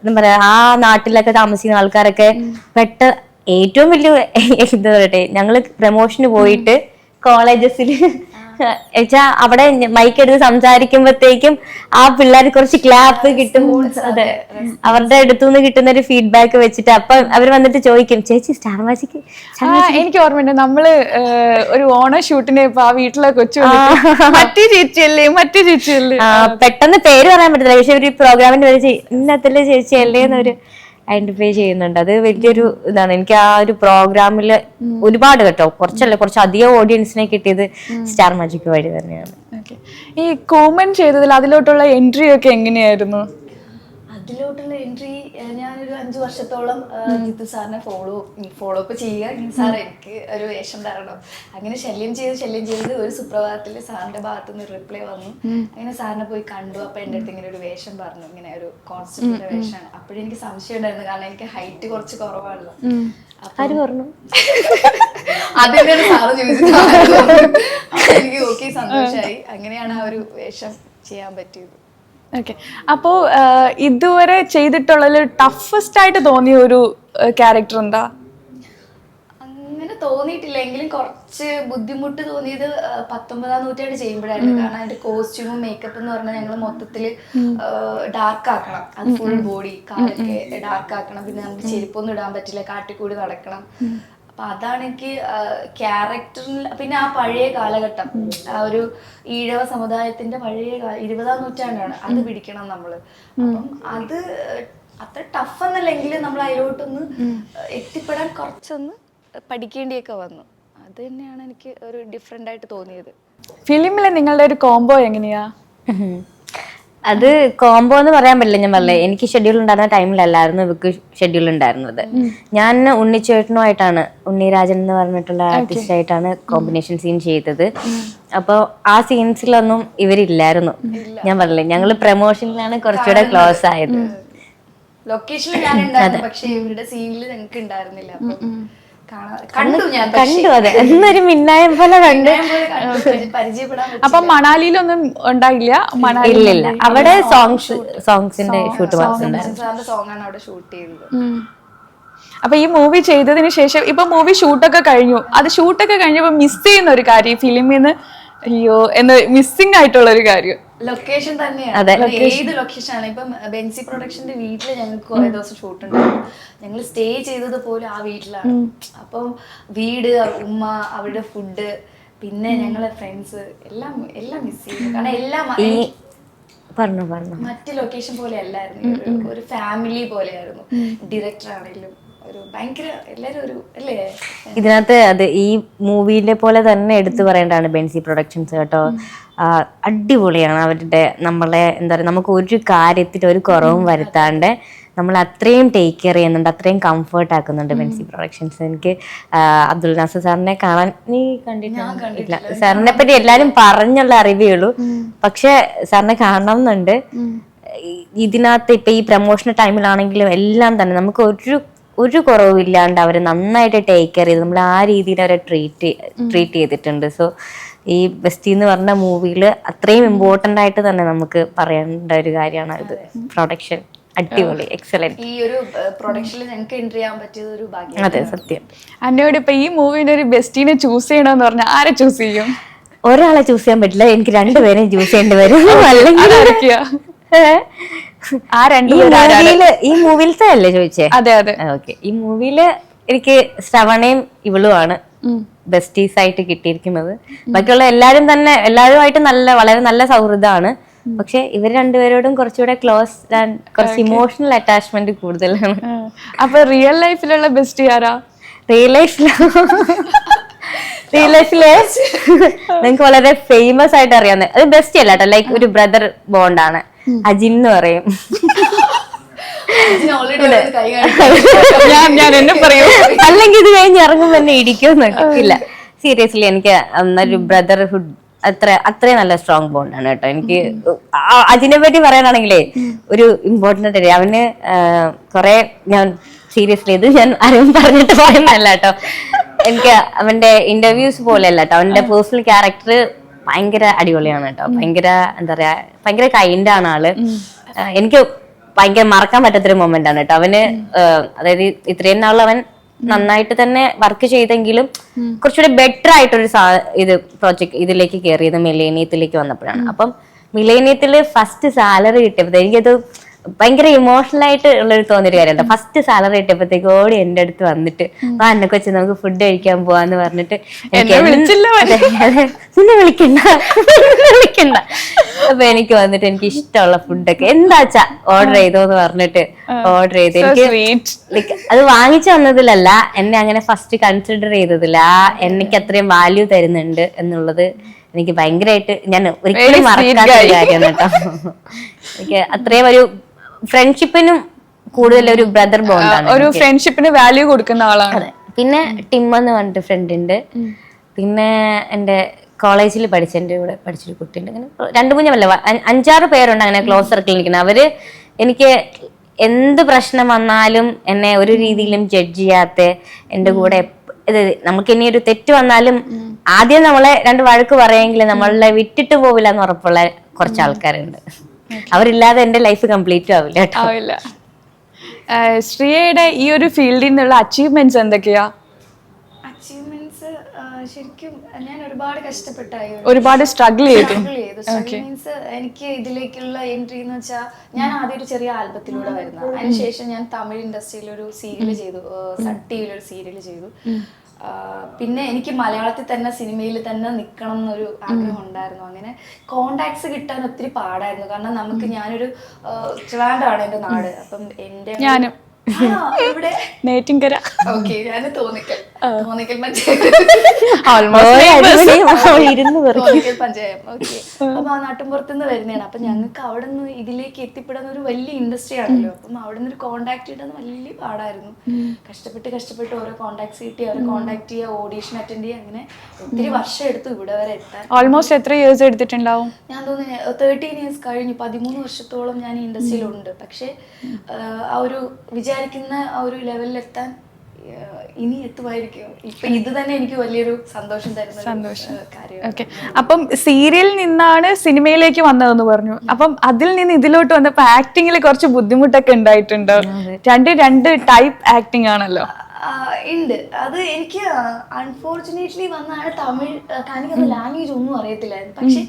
എന്താ പറയാ ആ നാട്ടിലൊക്കെ താമസിക്കുന്ന ആൾക്കാരൊക്കെ പെട്ട ഏറ്റവും വലിയ എന്താ പറയട്ടെ ഞങ്ങൾ പ്രമോഷന് പോയിട്ട് കോളേജസിൽ വെച്ചാ അവിടെ മൈക്ക് എടുത്ത് സംസാരിക്കുമ്പോഴത്തേക്കും ആ പിള്ളേർ കുറച്ച് ക്ലാപ്പ് കിട്ടും. അതെ. അവരുടെ അടുത്തുനിന്ന് കിട്ടുന്ന ഒരു ഫീഡ്ബാക്ക് വെച്ചിട്ട് അപ്പൊ അവർ വന്നിട്ട് ചോദിക്കും ചേച്ചി സ്റ്റാർ മാജിക്ക് എനിക്ക് ഓർമ്മയുണ്ട്. നമ്മൾ ഒരു ഓണ ഷൂട്ടിന് ഇപ്പൊ ആ വീട്ടിലെ കൊച്ചു മറ്റേ ചേച്ചിയല്ലേ മറ്റേ ചേച്ചിയല്ലേ? പെട്ടെന്ന് പേര് പറയാൻ പറ്റില്ല പക്ഷെ ഒരു പ്രോഗ്രാമിന്റെ പേര് ചേ- ഇന്നത്തിലെ ചേച്ചി അല്ലേ എന്നൊരു ഐഡന്റിഫൈ ചെയ്യുന്നുണ്ട്. അത് വലിയൊരു ഇതാണ്. എനിക്ക് ആ ഒരു പ്രോഗ്രാമിൽ ഒരുപാട് കേട്ടോ. കുറച്ചല്ല കുറച്ച് അധികം ഓഡിയൻസിനെ കിട്ടിയത് സ്റ്റാർ മാജിക് വഴി തന്നെയാണ്. ഈ കോമൻ ചെയ്തതിൽ അതിലോട്ടുള്ള എൻട്രി ഒക്കെ എങ്ങനെയായിരുന്നു? അതിലോട്ടുള്ള എൻട്രി ഞാനൊരു അഞ്ചു വർഷത്തോളം ജിത്തു സാറിനെ ഫോളോ ഫോളോ അപ്പ് ചെയ്യുക. സാർ എനിക്ക് ഒരു വേഷം തരണം. അങ്ങനെ ശല്യം ചെയ്ത് ശല്യം ചെയ്ത് ഒരു സുപ്രഭാതത്തിൽ സാറിന്റെ ഭാഗത്തുനിന്ന് റിപ്ലൈ വന്നു. അങ്ങനെ സാറിനെ പോയി കണ്ടു. അപ്പൊ എന്റെ അടുത്ത് ഇങ്ങനെ ഒരു വേഷം പറഞ്ഞു. ഇങ്ങനെ ഒരു കോൺസ്റ്റന്റ് വേഷമാണ്. അപ്പോഴെനിക്ക് സംശയം ഉണ്ടായിരുന്നു. കാരണം എനിക്ക് ഹൈറ്റ് കുറച്ച് കുറവാണല്ലോ. ആര് പറഞ്ഞു? അതെന്നെയാണ് സാറ് ചോദിച്ചത്. അപ്പൊ എനിക്ക് ഓക്കെ സന്തോഷമായി അങ്ങനെയാണ് ആ ഒരു വേഷം ചെയ്യാൻ പറ്റിയത്. ഓക്കെ അപ്പോൾ ഇതുവരെ ചെയ്തിട്ടുള്ളതിൽ ടഫസ്റ്റ് ആയിട്ട് തോന്നിയ ഒരു ക്യാരക്ടർ എന്താ? അങ്ങനെ തോന്നിയിട്ടില്ല എങ്കിലും കുറച്ച് ബുദ്ധിമുട്ട് തോന്നിയത് പത്തൊമ്പതാം നൂറ്റാണ്ട് ചെയ്യുമ്പോഴായിരുന്നു. കാരണം അതിന്റെ കോസ്റ്റ്യൂമും മേക്കപ്പ് എന്ന് പറഞ്ഞാൽ ഞങ്ങൾ മൊത്തത്തിൽ ഡാർക്ക് ആക്കണം. അത് ഫുൾ ബോഡി കാലൊക്കെ ഡാർക്ക് ആക്കണം. പിന്നെ നമുക്ക് ചെരുപ്പൊന്നും ഇടാൻ പറ്റില്ല കാട്ടിക്കൂടി നടക്കണം. അപ്പൊ അതാണ് എനിക്ക് ക്യാരക്ടറിൽ പിന്നെ ആ പഴയ കാലഘട്ടം. ആ ഒരു ഈഴവ സമുദായത്തിന്റെ പഴയ ഇരുപതാം നൂറ്റാണ്ടാണ് അത് പിടിക്കണം നമ്മൾ. അപ്പം അത് അത്ര ടഫ് എന്നല്ലെങ്കിലും നമ്മൾ അതിലോട്ടൊന്ന് എത്തിപ്പെടാൻ കുറച്ചൊന്ന് പഠിക്കേണ്ടിയൊക്കെ വന്നു. അത് തന്നെയാണ് എനിക്ക് ഒരു ഡിഫറെന്റ് ആയിട്ട് തോന്നിയത്. ഫിലിമിലെ നിങ്ങളുടെ ഒരു കോംബോ എങ്ങനെയാ? അത് കോംബോ എന്ന് പറയാൻ പറ്റില്ല ഞാൻ പറഞ്ഞില്ലേ. എനിക്ക് ഷെഡ്യൂൾ ഉണ്ടായിരുന്ന ടൈമിലല്ലായിരുന്നു ഇവക്ക് ഷെഡ്യൂൾ ഉണ്ടായിരുന്നത്. ഞാൻ ഉണ്ണിച്ചേട്ടനുമായിട്ടാണ് ഉണ്ണിരാജൻ എന്ന് പറഞ്ഞിട്ടുള്ള ആർട്ടിസ്റ്റ് ആയിട്ടാണ് കോമ്പിനേഷൻ സീൻ ചെയ്തത്. അപ്പോൾ ആ സീൻസിലൊന്നും ഇവരില്ലായിരുന്നു. ഞാൻ പറഞ്ഞില്ലേ ഞങ്ങൾ പ്രൊമോഷനിലാണ് കുറച്ചുകൂടെ ക്ലോസ് ആയത്. ലൊക്കേഷനിൽ ഞാൻ ഉണ്ടായിരുന്നു പക്ഷെ ഇവരുടെ സീനിൽ ഞങ്ങൾക്ക് ഉണ്ടായിരുന്നില്ല. കണ്ടു ഞാൻ കണ്ടു അതെ. എന്നൊരു മിന്നായം പോലെ കണ്ട്. അപ്പൊ മണാലിയിലൊന്നും ഉണ്ടായില്ല? മണാലി അവിടെ സോങ്സ് സോങ്സിന്റെ ഷൂട്ട് സോങ് ആണ് അവിടെ ഷൂട്ട് ചെയ്തത്. അപ്പൊ ഈ മൂവി ചെയ്തതിന് ശേഷം ഇപ്പൊ മൂവി ഷൂട്ടൊക്കെ കഴിഞ്ഞു. അത് ഷൂട്ടൊക്കെ കഴിഞ്ഞപ്പോ മിസ് ചെയ്യുന്ന ഒരു കാര്യം ഈ ഫിലിമിൽ നിന്ന് അയ്യോ എന്ന് മിസ്സിംഗ് ആയിട്ടുള്ള ഒരു കാര്യം ലൊക്കേഷൻ അതെ. തന്നെയാണ് ഏത് ലൊക്കേഷൻ ആണ്? ഇപ്പം ബെൻസി പ്രൊഡക്ഷന്റെ വീട്ടിൽ ഞങ്ങൾക്ക് കുറെ ദിവസം ഷൂട്ട് ഉണ്ടായിരുന്നു. ഞങ്ങൾ സ്റ്റേ ചെയ്തത് പോലും ആ വീട്ടിലാണ്. അപ്പം വീട് ഉമ്മ അവരുടെ ഫുഡ് പിന്നെ ഞങ്ങളെ ഫ്രണ്ട്സ് എല്ലാം എല്ലാം മിസ് ചെയ്യുന്നു കാരണം എല്ലാം പറഞ്ഞു പറഞ്ഞു. മറ്റ് ലൊക്കേഷൻ പോലെ അല്ലായിരുന്നു. ഒരു- ഒരു ഫാമിലി പോലെയായിരുന്നു. ഡയറക്ടർ ആണെങ്കിലും ഒരു ഭയങ്കര എല്ലാരും ഒരു അല്ലേ? ഇതിനകത്ത് അത് ഈ മൂവിയിലെ പോലെ തന്നെ എടുത്തു പറയേണ്ടതാണ് ബെൻസി പ്രൊഡക്ഷൻസ് കേട്ടോ. അടിപൊളിയാണ് അവരുടെ നമ്മളെ എന്താ പറയുക നമുക്ക് ഒരു കാര്യത്തിൽ ഒരു കുറവും വരുത്താണ്ട് നമ്മൾ അത്രയും ടേക്ക് കെയർ ചെയ്യുന്നുണ്ട് അത്രയും കംഫർട്ട് ആക്കുന്നുണ്ട് ബെൻസി പ്രൊഡക്ഷൻസ്. എനിക്ക് അബ്ദുൽ നാസർ സാറിനെ കാണാൻ നീ കണ്ടിട്ടില്ല. സാറിനെ പറ്റി എല്ലാരും പറഞ്ഞുള്ള അറിവേ ഉള്ളൂ. പക്ഷെ സാറിനെ കാണണം എന്നുണ്ട് ഇതിനകത്ത് ഇപ്പൊ ഈ പ്രൊമോഷൻ ടൈമിലാണെങ്കിലും എല്ലാം തന്നെ നമുക്ക് ഒരു ഒരു കുറവില്ലാണ്ട് അവർ നന്നായിട്ട് ടേക്ക് കെയർ ചെയ്ത് നമ്മൾ ആ രീതിയിൽ അവരെ ട്രീറ്റ് ട്രീറ്റ് ചെയ്തിട്ടുണ്ട്. സോ ഈ ബെസ്റ്റി എന്ന് പറഞ്ഞ മൂവിയിൽ അത്രയും ഇമ്പോർട്ടന്റ് ആയിട്ട് തന്നെ നമുക്ക് പറയേണ്ട ഒരു കാര്യമാണ് ഇത് പ്രൊഡക്ഷൻ അടിപൊളി. എക്സലന്റ് ഈ ഒരു പ്രൊഡക്ഷനിൽ ഞങ്ങൾക്ക് എൻട്രി ചെയ്യാൻ പറ്റിയത് ഒരു ഭാഗ്യം അതെ സത്യം. അന്നോട് ഇപ്പൊ ഈ മൂവിന്റെ ഒരു ബെസ്റ്റിനെ ചൂസ് ചെയ്യണമെന്ന് പറഞ്ഞാൽ ആരെ ചൂസ് ചെയ്യും? ഒരാളെ ചൂസ് ചെയ്യാൻ പറ്റില്ല. എനിക്ക് രണ്ടുപേരെയും ചൂസ് ചെയ്യേണ്ടി വരും. അല്ലെങ്കിൽ? ആ ഈ രണ്ടുപേരും ഈ മൂവിയിലത്തെ അല്ലേ ചോദിച്ചേ? അതെ അതെ. ഓക്കെ. ഈ മൂവിയിൽ എനിക്ക് ശ്രവണയും ഇവളുമാണ് ബെസ്റ്റീസ് ആയിട്ട് കിട്ടിയിരിക്കുന്നത്. ബാക്കിയുള്ള എല്ലാരും തന്നെ എല്ലാവരുമായിട്ട് നല്ല വളരെ നല്ല സൗഹൃദമാണ്. പക്ഷെ ഇവർ രണ്ടുപേരോടും കുറച്ചുകൂടെ ക്ലോസ് ആൻഡ് കുറച്ച് ഇമോഷണൽ അറ്റാച്ച്മെന്റ് കൂടുതലാണ്. അപ്പൊ റിയൽ ലൈഫിലുള്ള ബെസ്റ്റ് ആരാ? റിയൽ ലൈഫിൽ റിയൽ ലൈഫിലെ നിങ്ങൾക്ക് വളരെ ഫേമസ് ആയിട്ട് അറിയാവുന്ന അത് ബെസ്റ്റ് അല്ല കേട്ടോ ലൈക്ക് ഒരു ബ്രദർ ബോണ്ടാണ് അജിൻ എന്ന് പറയും. ഞാൻ ഞാൻ എന്നെ പറയൂ. അല്ലെങ്കിൽ ഇത് കഴിഞ്ഞ് ഇറങ്ങുമ്പോ എന്നെ ഇടിക്കുമെന്നൊക്കെ ഇല്ല. സീരിയസ്ലി എനിക്ക് ഒരു ബ്രദർഹുഡ് അത്ര അത്രയും നല്ല സ്ട്രോങ് ബോണ്ടാണ് കേട്ടോ. എനിക്ക് അജിനെ അതിനെ പറ്റി പറയാനാണെങ്കിലേ ഒരു ഇമ്പോർട്ടന്റ് ആയിട്ട് അവന് കുറെ ഞാൻ സീരിയസ്ലി ഇത് ഞാൻ ആരും പറഞ്ഞിട്ട് പറയുന്നല്ല കേട്ടോ. എനിക്ക് അവന്റെ ഇന്റർവ്യൂസ് പോലെയല്ല കേട്ടോ. അവന്റെ പേഴ്സണൽ ക്യാരക്ടർ ഭയങ്കര അടിപൊളിയാണ് കേട്ടോ. ഭയങ്കര എന്താ പറയാ ഭയങ്കര കൈൻഡ് ആണ് ആൾ. എനിക്ക് ഭയങ്കര മറക്കാൻ പറ്റാത്തൊരു മൊമെന്റ് ആണ് കേട്ടോ. അവന് അതായത് ഇത്രയും നാൾ അവൻ നന്നായിട്ട് തന്നെ വർക്ക് ചെയ്തെങ്കിലും കുറച്ചുകൂടി ബെറ്റർ ആയിട്ടൊരു ഇത് പ്രോജക്ട് ഇതിലേക്ക് കയറിയത് മിലേനിയത്തിലേക്ക് വന്നപ്പോഴാണ്. അപ്പം മിലേനിയത്തിൽ ഫസ്റ്റ് സാലറി കിട്ടിയപ്പോൾ എനിക്കത് ഭയങ്കര ഇമോഷണൽ ആയിട്ട് ഉള്ളൊരു തോന്നിയൊരു കാര്യമാണ് ഫസ്റ്റ് സാലറി കിട്ടിയപ്പോഴത്തേക്ക് ഓടി എന്റെ അടുത്ത് വന്നിട്ട് ആ എന്നെ കൊച്ചു നമുക്ക് ഫുഡ് കഴിക്കാൻ പോവാന്ന് പറഞ്ഞിട്ട്. നിന്നെ വിളിക്കണ്ട വിളിക്കണ്ട. അപ്പൊ എനിക്ക് വന്നിട്ട് എനിക്ക് ഇഷ്ടമുള്ള ഫുഡൊക്കെ എന്താച്ചാ ഓർഡർ ചെയ്തോന്ന് പറഞ്ഞിട്ട് ഓർഡർ ചെയ്ത് എനിക്ക് അത് വാങ്ങിച്ചു വന്നതിലല്ല എന്നെ അങ്ങനെ ഫസ്റ്റ് കൺസിഡർ ചെയ്തതില്ല ആ എനിക്ക് അത്രയും വാല്യൂ തരുന്നുണ്ട് എന്നുള്ളത് എനിക്ക് ഭയങ്കരമായിട്ട് ഞാൻ ഒരിക്കലും മറക്കാത്ത കാര്യമാണ് കേട്ടോ. എനിക്ക് അത്രയും ഒരു ഫ്രണ്ട്ഷിപ്പിനും കൂടുതൽ ഒരു ബ്രദർ ബോണ്ട് ഒരു ഫ്രണ്ട്ഷിപ്പിന് വാല്യൂ കൊടുക്കുന്ന ആളാണ്. പിന്നെ ടിം എന്ന് പറഞ്ഞിട്ട് ഫ്രണ്ട് ഉണ്ട്. പിന്നെ എന്റെ കോളേജിൽ പഠിച്ച എന്റെ കൂടെ പഠിച്ചൊരു കുട്ടിയുണ്ട്. അങ്ങനെ രണ്ട് മൂന്ന് അല്ല അഞ്ചാറ് പേരുണ്ട് അങ്ങനെ ക്ലോസ് സർക്കിളിൽ നിൽക്കുന്നത് അവർ എനിക്ക് എന്ത് പ്രശ്നം വന്നാലും എന്നെ ഒരു രീതിയിലും ജഡ്ജ് ചെയ്യാത്ത എന്റെ കൂടെ നമുക്ക് ഇനി ഒരു തെറ്റ് വന്നാലും ആദ്യം നമ്മളെ രണ്ട് വഴക്ക് പറയെങ്കിലും നമ്മളെ വിട്ടിട്ട് പോവില്ല എന്ന് ഉറപ്പുള്ള കുറച്ച് ആൾക്കാരുണ്ട്. അവരില്ലാതെ എന്റെ ലൈഫ് കംപ്ലീറ്റ് ആവില്ല കേട്ടോ. ആവില്ല. ശ്രീയയുടെ ഈ ഒരു ഫീൽഡിൽ നിന്നുള്ള അച്ചീവ്മെന്റ്സ് എന്തൊക്കെയാ? അച്ചീവ്മെന്റ്സ് ശരിക്കും ഞാൻ ഒരുപാട് കഷ്ടപ്പെട്ടായി. ഒരുപാട് സ്ട്രഗിൾ ചെയ്തു. മീൻസ് എനിക്ക് ഇതിലേക്കുള്ള എൻട്രി എന്ന് വെച്ചാൽ ഞാൻ ആദ്യം ഒരു ചെറിയ ആൽബത്തിലൂടെ വരുന്ന അതിനുശേഷം ഞാൻ തമിഴ് ഇൻഡസ്ട്രിയിൽ ഒരു സീരിയൽ ചെയ്തു. സട്ടിയിൽ ഒരു സീരിയൽ ചെയ്തു. പിന്നെ എനിക്ക് മലയാളത്തിൽ തന്നെ സിനിമയിൽ തന്നെ നിൽക്കണം എന്നൊരു ആഗ്രഹം ഉണ്ടായിരുന്നു. അങ്ങനെ കോണ്ടാക്ട്സ് കിട്ടാൻ ഒത്തിരി പാടായിരുന്നു. കാരണം നമുക്ക് ഞാനൊരു ട്രിവാൻഡാണ് എന്റെ നാട്. അപ്പം എന്റെ ഞാനും. ഇവിടെ നേറ്റിങ്കര ഓക്കെ ഞാൻ തോന്നിക്കൽ. തോന്നിക്കൽ ഓക്കെ. അപ്പൊ ആ നാട്ടിൻപുറത്ത് നിന്ന് വരുന്നതാണ്. അപ്പൊ ഞങ്ങൾക്ക് അവിടെ നിന്ന് ഇതിലേക്ക് എത്തിപ്പെടുന്ന ഒരു വലിയ ഇൻഡസ്ട്രി ആണല്ലോ. അപ്പം അവിടെ നിന്ന് ഒരു കോണ്ടാക്ട് കിട്ടുന്നത് വലിയ പാടായിരുന്നു. കഷ്ടപ്പെട്ട് കഷ്ടപ്പെട്ട് ഓരോ കോണ്ടാക്ട്സ് കിട്ടി അവരെ കോണ്ടാക്ട് ചെയ്യുക ഓഡീഷൻ അറ്റൻഡ് ചെയ്യുക അങ്ങനെ ഒത്തിരി വർഷം എടുത്തു ഇവിടെ വരെ എത്താൻ. ഓൾമോസ്റ്റ് എത്ര ഇയേഴ്സ് എടുത്തിട്ടുണ്ടാവും? ഞാൻ തോന്നുന്നു തേർട്ടീൻ ഇയേഴ്സ് കഴിഞ്ഞു. പതിമൂന്ന് വർഷത്തോളം ഞാൻ ഇൻഡസ്ട്രിയിലുണ്ട് പക്ഷേ ആ ഒരു വിചാരിക്കുന്ന ആ ഒരു ലെവലിലെത്താൻ ഏഹ്, ഇനി എത്തുമായിരിക്കും. ഇപ്പൊ ഇത് തന്നെ എനിക്ക് വലിയൊരു സന്തോഷം തരുന്ന സന്തോഷം. ഓക്കെ. അപ്പം സീരിയലിൽ നിന്നാണ് സിനിമയിലേക്ക് വന്നതെന്ന് പറഞ്ഞു. അപ്പം അതിൽ നിന്ന് ഇതിലോട്ട് വന്നപ്പോ ആക്ടിങ്ങിൽ കുറച്ച് ബുദ്ധിമുട്ടൊക്കെ ഉണ്ടായിട്ടുണ്ട്. രണ്ട് രണ്ട് ടൈപ്പ് ആക്ടിങ് ആണല്ലോ. ഉണ്ട്. അത് എനിക്ക് അൺഫോർച്ചുനേറ്റ്ലി വന്നാണ് തമിഴ് കാരണം ലാംഗ്വേജ് ഒന്നും അറിയത്തില്ലായിരുന്നു. പക്ഷെ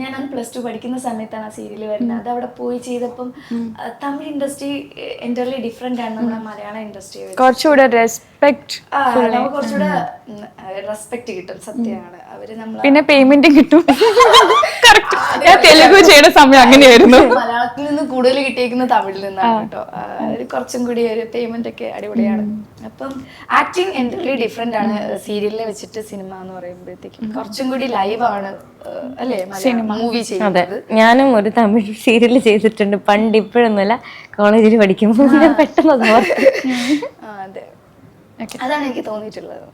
ഞാൻ അന്ന് പ്ലസ് ടു പഠിക്കുന്ന സമയത്താണ് ആ സീരിയൽ വരുന്നത്. അത് അവിടെ പോയി ചെയ്തപ്പം തമിഴ് ഇൻഡസ്ട്രി എന്റർലി ഡിഫറെന്റ് ആണ് നമ്മുടെ മലയാള ഇൻഡസ്ട്രി കുറച്ചുകൂടെ റെസ്പെക്ട് കുറച്ചുകൂടെ റെസ്പെക്ട് കിട്ടും സത്യമാണ്. അവർ നമ്മളെ പിന്നെ പേയ്മെന്റും കിട്ടും. കറക്റ്റ് ഞാൻ തെലുഗു ചെയ്യുന്ന സമയം അങ്ങനെയായിരുന്നു. മലയാളത്തിൽ നിന്ന് കൂടുതൽ കിട്ടിയേക്കുന്ന തമിഴിൽ നിന്നാണ് കേട്ടോ. ഒരു കുറച്ചും കൂടി ഒരു പേയ്മെന്റ് ഒക്കെ അടിപൊളിയാണ്. അപ്പം ആക്ടിങ് എന്റെ ഡിഫറെന്റ് ആണ്. സീരിയലിനെ വെച്ചിട്ട് സിനിമ എന്ന് പറയുമ്പോഴത്തേക്കും. കുറച്ചും കൂടി ലൈവ് ആണ് അല്ലേ? മൂവി അതെ ചെയ്യുന്നത്. ഞാനും ഒരു തമിഴ് സീരിയൽ ചെയ്തിട്ടുണ്ട്. പണ്ട് ഇപ്പോഴൊന്നുമല്ല കോളേജിൽ പഠിക്കുമ്പോൾ ഞാൻ പെട്ടെന്ന് അത് അതെ. അതാണ് എനിക്ക് തോന്നിയിട്ടുള്ളത്.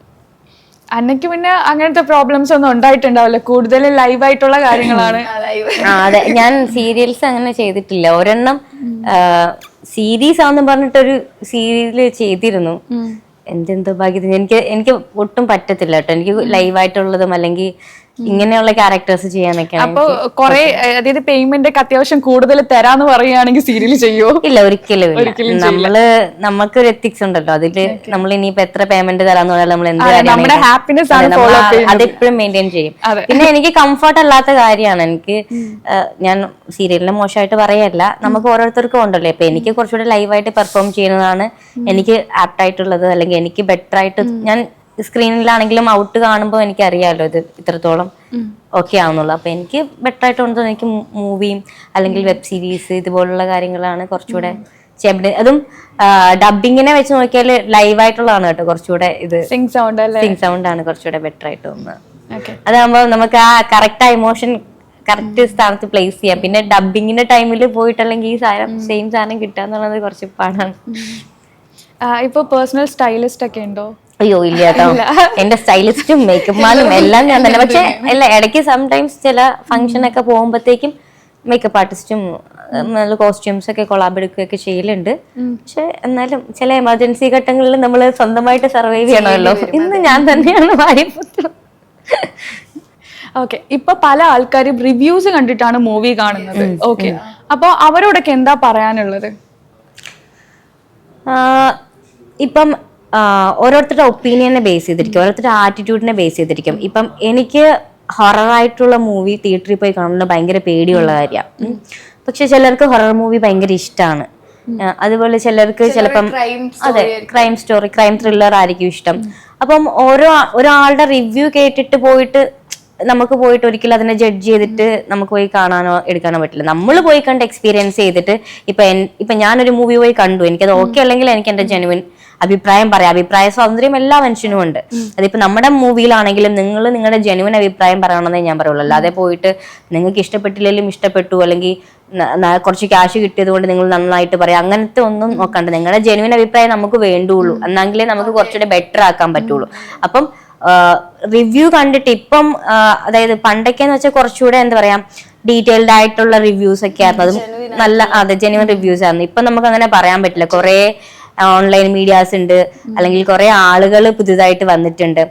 അന്നയ്ക്ക് പിന്നെ അങ്ങനത്തെ പ്രോബ്ലംസ് ഒന്നും ഉണ്ടായിട്ടുണ്ടാവില്ല. കൂടുതൽ ലൈവ് ആയിട്ടുള്ള കാര്യങ്ങളാണ്. അതെ. ഞാൻ സീരിയൽസ് അങ്ങനെ ചെയ്തിട്ടില്ല. ഒരെണ്ണം സീരീസ് ആണെന്ന് പറഞ്ഞിട്ടൊരു സീരിയൽ ചെയ്തിരുന്നു. എന്തെന്തോ ഭാഗ്യത്തിന്. എനിക്ക് എനിക്ക് ഒട്ടും പറ്റത്തില്ല കേട്ടോ. എനിക്ക് ലൈവായിട്ടുള്ളതും അല്ലെങ്കിൽ ഇങ്ങനെയുള്ള ക്യാരക്ടേഴ്സ് ചെയ്യാനൊക്കെ അപ്പൊ കുറെ അതായത് പേയ്മെന്റ് ഒക്കെ അത്യാവശ്യം കൂടുതൽ തരാന്ന് പറയുകയാണെങ്കിൽ സീരിയൽ ചെയ്യോ ഇല്ല ഒരിക്കലും ഇല്ല. നമ്മൾ നമുക്കൊരു എത്തിക്സ് ഉണ്ടല്ലോ. അതിൽ നമ്മൾ ഇനിയിപ്പോ എത്ര പേയ്മെന്റ് തരാന്ന് പറഞ്ഞാൽ നമ്മൾ എന്ത് ഹാപ്പിനെസ് അതെ, അതെപ്പോഴും മെയിന്റെയിൻ ചെയ്യും. പിന്നെ എനിക്ക് കംഫർട്ട് അല്ലാത്ത കാര്യമാണ്. എനിക്ക് ഞാൻ സീരിയലിനെ മോശമായിട്ട് പറയല്ല. നമുക്ക് ഓരോരുത്തർക്കും ഉണ്ടല്ലോ. ഇപ്പൊ എനിക്ക് കുറച്ചുകൂടെ ലൈവായിട്ട് പെർഫോം ചെയ്യുന്നതാണ് എനിക്ക് ആപ്റ്റ് ആയിട്ടുള്ളത് അല്ലെങ്കിൽ എനിക്ക് ബെറ്റർ ആയിട്ട് ഞാൻ സ്ക്രീനിലാണെങ്കിലും ഔട്ട് കാണുമ്പോൾ എനിക്ക് അറിയാമല്ലോ ഇത് ഇത്രത്തോളം ഓക്കെ ആവുന്നുള്ളൂ. അപ്പൊ എനിക്ക് ബെറ്റർ ആയിട്ട് തോന്നുന്നത് എനിക്ക് മൂവിയും അല്ലെങ്കിൽ വെബ് സീരീസ് ഇതുപോലുള്ള കാര്യങ്ങളാണ് കുറച്ചുകൂടെ അതും ഡബിങ്ങിനെ വെച്ച് നോക്കിയാൽ ലൈവ് ആയിട്ടുള്ളതാണ് കേട്ടോ കുറച്ചുകൂടെ ഇത്. സിംഗ് സൗണ്ട് സിംഗ് സൗണ്ട് ആണ് കുറച്ചുകൂടെ ബെറ്റർ ആയിട്ട് തോന്നുന്നത്. അതാകുമ്പോൾ നമുക്ക് ആ കറക്റ്റ് ആ ഇമോഷൻ കറക്റ്റ് സ്ഥാനത്ത് പ്ലേസ് ചെയ്യാം. പിന്നെ ഡബിങ്ങിന്റെ ടൈമിൽ പോയിട്ടല്ലെങ്കിൽ ഈ സാധനം സെയിം സാധനം കിട്ടാന്നുള്ളത് കുറച്ച് പാടാണ്. ഇപ്പൊ പേഴ്സണൽ സ്റ്റൈലിസ്റ്റ് ഒക്കെ ഉണ്ടോ? അയ്യോ ഇല്ല കേട്ടോ. എന്റെ സ്റ്റൈലിസ്റ്റും മേക്കപ്പ് മാനും എല്ലാം ഞാൻ തന്നെ. പക്ഷെ അല്ല ഇടയ്ക്ക് സംടൈംസ് ചില ഫംഗ്ഷൻ ഒക്കെ പോകുമ്പോഴത്തേക്കും മേക്കപ്പ് ആർട്ടിസ്റ്റും നല്ല കോസ്റ്റ്യൂംസ് ഒക്കെ കൊളാബ് എടുക്കുകയൊക്കെ ചെയ്യലുണ്ട്. പക്ഷെ എന്നാലും ചില എമർജൻസി ഘട്ടങ്ങളിൽ നമ്മൾ സ്വന്തമായിട്ട് സർവൈവ് ചെയ്യണമല്ലോ. ഇന്ന് ഞാൻ തന്നെയാണ് വാരിപ്പുത്രം ഓക്കെ ഇപ്പൊ പല ആൾക്കാരും റിവ്യൂസ് കണ്ടിട്ടാണ് മൂവി കാണുന്നത്. ഓക്കെ അപ്പൊ അവരോടൊക്കെ എന്താ പറയാനുള്ളത്? ഇപ്പം ഓരോരുത്തരുടെ ഒപ്പീനിയനെ ബേസ് ചെയ്തിരിക്കും. ഓരോരുത്തരുടെ ആറ്റിറ്റ്യൂഡിനെ ബേസ് ചെയ്തിരിക്കും. ഇപ്പം എനിക്ക് ഹൊറർ ആയിട്ടുള്ള മൂവി തിയേറ്ററിൽ പോയി കാണുന്നത് ഭയങ്കര പേടിയുള്ള കാര്യമാണ് പക്ഷെ ചിലർക്ക് ഹൊറർ മൂവി ഭയങ്കര ഇഷ്ടമാണ് അതുപോലെ ചിലർക്ക് ചിലപ്പം അതെ ക്രൈം സ്റ്റോറി ക്രൈം ത്രില്ലർ ആയിരിക്കും ഇഷ്ടം. അപ്പം ഓരോ ഒരാളുടെ റിവ്യൂ കേട്ടിട്ട് പോയിട്ട് നമുക്ക് പോയിട്ട് ഒരിക്കലും അതിനെ ജഡ്ജ് ചെയ്തിട്ട് നമുക്ക് പോയി കാണാനോ എടുക്കാനോ പറ്റില്ല. നമ്മൾ പോയി കണ്ട് എക്സ്പീരിയൻസ് ചെയ്തിട്ട് ഇപ്പൊ ഇപ്പൊ ഞാനൊരു മൂവി പോയി കണ്ടു. എനിക്കത് ഓക്കെ അല്ലെങ്കിൽ എനിക്ക് എന്റെ ജെനുവിൻ അഭിപ്രായം പറയാം. അഭിപ്രായ സ്വാതന്ത്ര്യം എല്ലാ മനുഷ്യനും ഉണ്ട്. അതിപ്പോ നമ്മുടെ മൂവിയിലാണെങ്കിലും നിങ്ങൾ നിങ്ങളുടെ ജെനുവിൻ അഭിപ്രായം പറയണമെന്നേ ഞാൻ പറയുള്ളൂ. അല്ലാതെ പോയിട്ട് നിങ്ങൾക്ക് ഇഷ്ടപ്പെട്ടില്ലെങ്കിലും ഇഷ്ടപ്പെട്ടു അല്ലെങ്കിൽ കുറച്ച് ക്യാഷ് കിട്ടിയത് കൊണ്ട് നിങ്ങൾ നന്നായിട്ട് പറയാം. അങ്ങനത്തെ ഒന്നും നോക്കണ്ട. നിങ്ങളുടെ ജെനുവിൻ അഭിപ്രായം നമുക്ക് വേണ്ടുള്ളൂ. എന്നെങ്കിലേ നമുക്ക് കുറച്ചുകൂടെ ബെറ്റർ ആക്കാൻ പറ്റുള്ളൂ. അപ്പം റിവ്യൂ കണ്ടിട്ട് ഇപ്പം അതായത് പണ്ടൊക്കെന്ന് വെച്ചാൽ കുറച്ചുകൂടെ എന്താ പറയാ ഡീറ്റെയിൽഡ് ആയിട്ടുള്ള റിവ്യൂസ് ഒക്കെ ആയിരുന്നു. അതും നല്ല അതെ ജെനുവൻ റിവ്യൂസ് ആയിരുന്നു. ഇപ്പൊ നമുക്ക് അങ്ങനെ പറയാൻ പറ്റില്ല. കുറെ ഓൺലൈൻ മീഡിയാസ് ഉണ്ട്. അല്ലെങ്കിൽ കുറെ ആളുകൾ പുതുതായിട്ട് വന്നിട്ടുണ്ട്.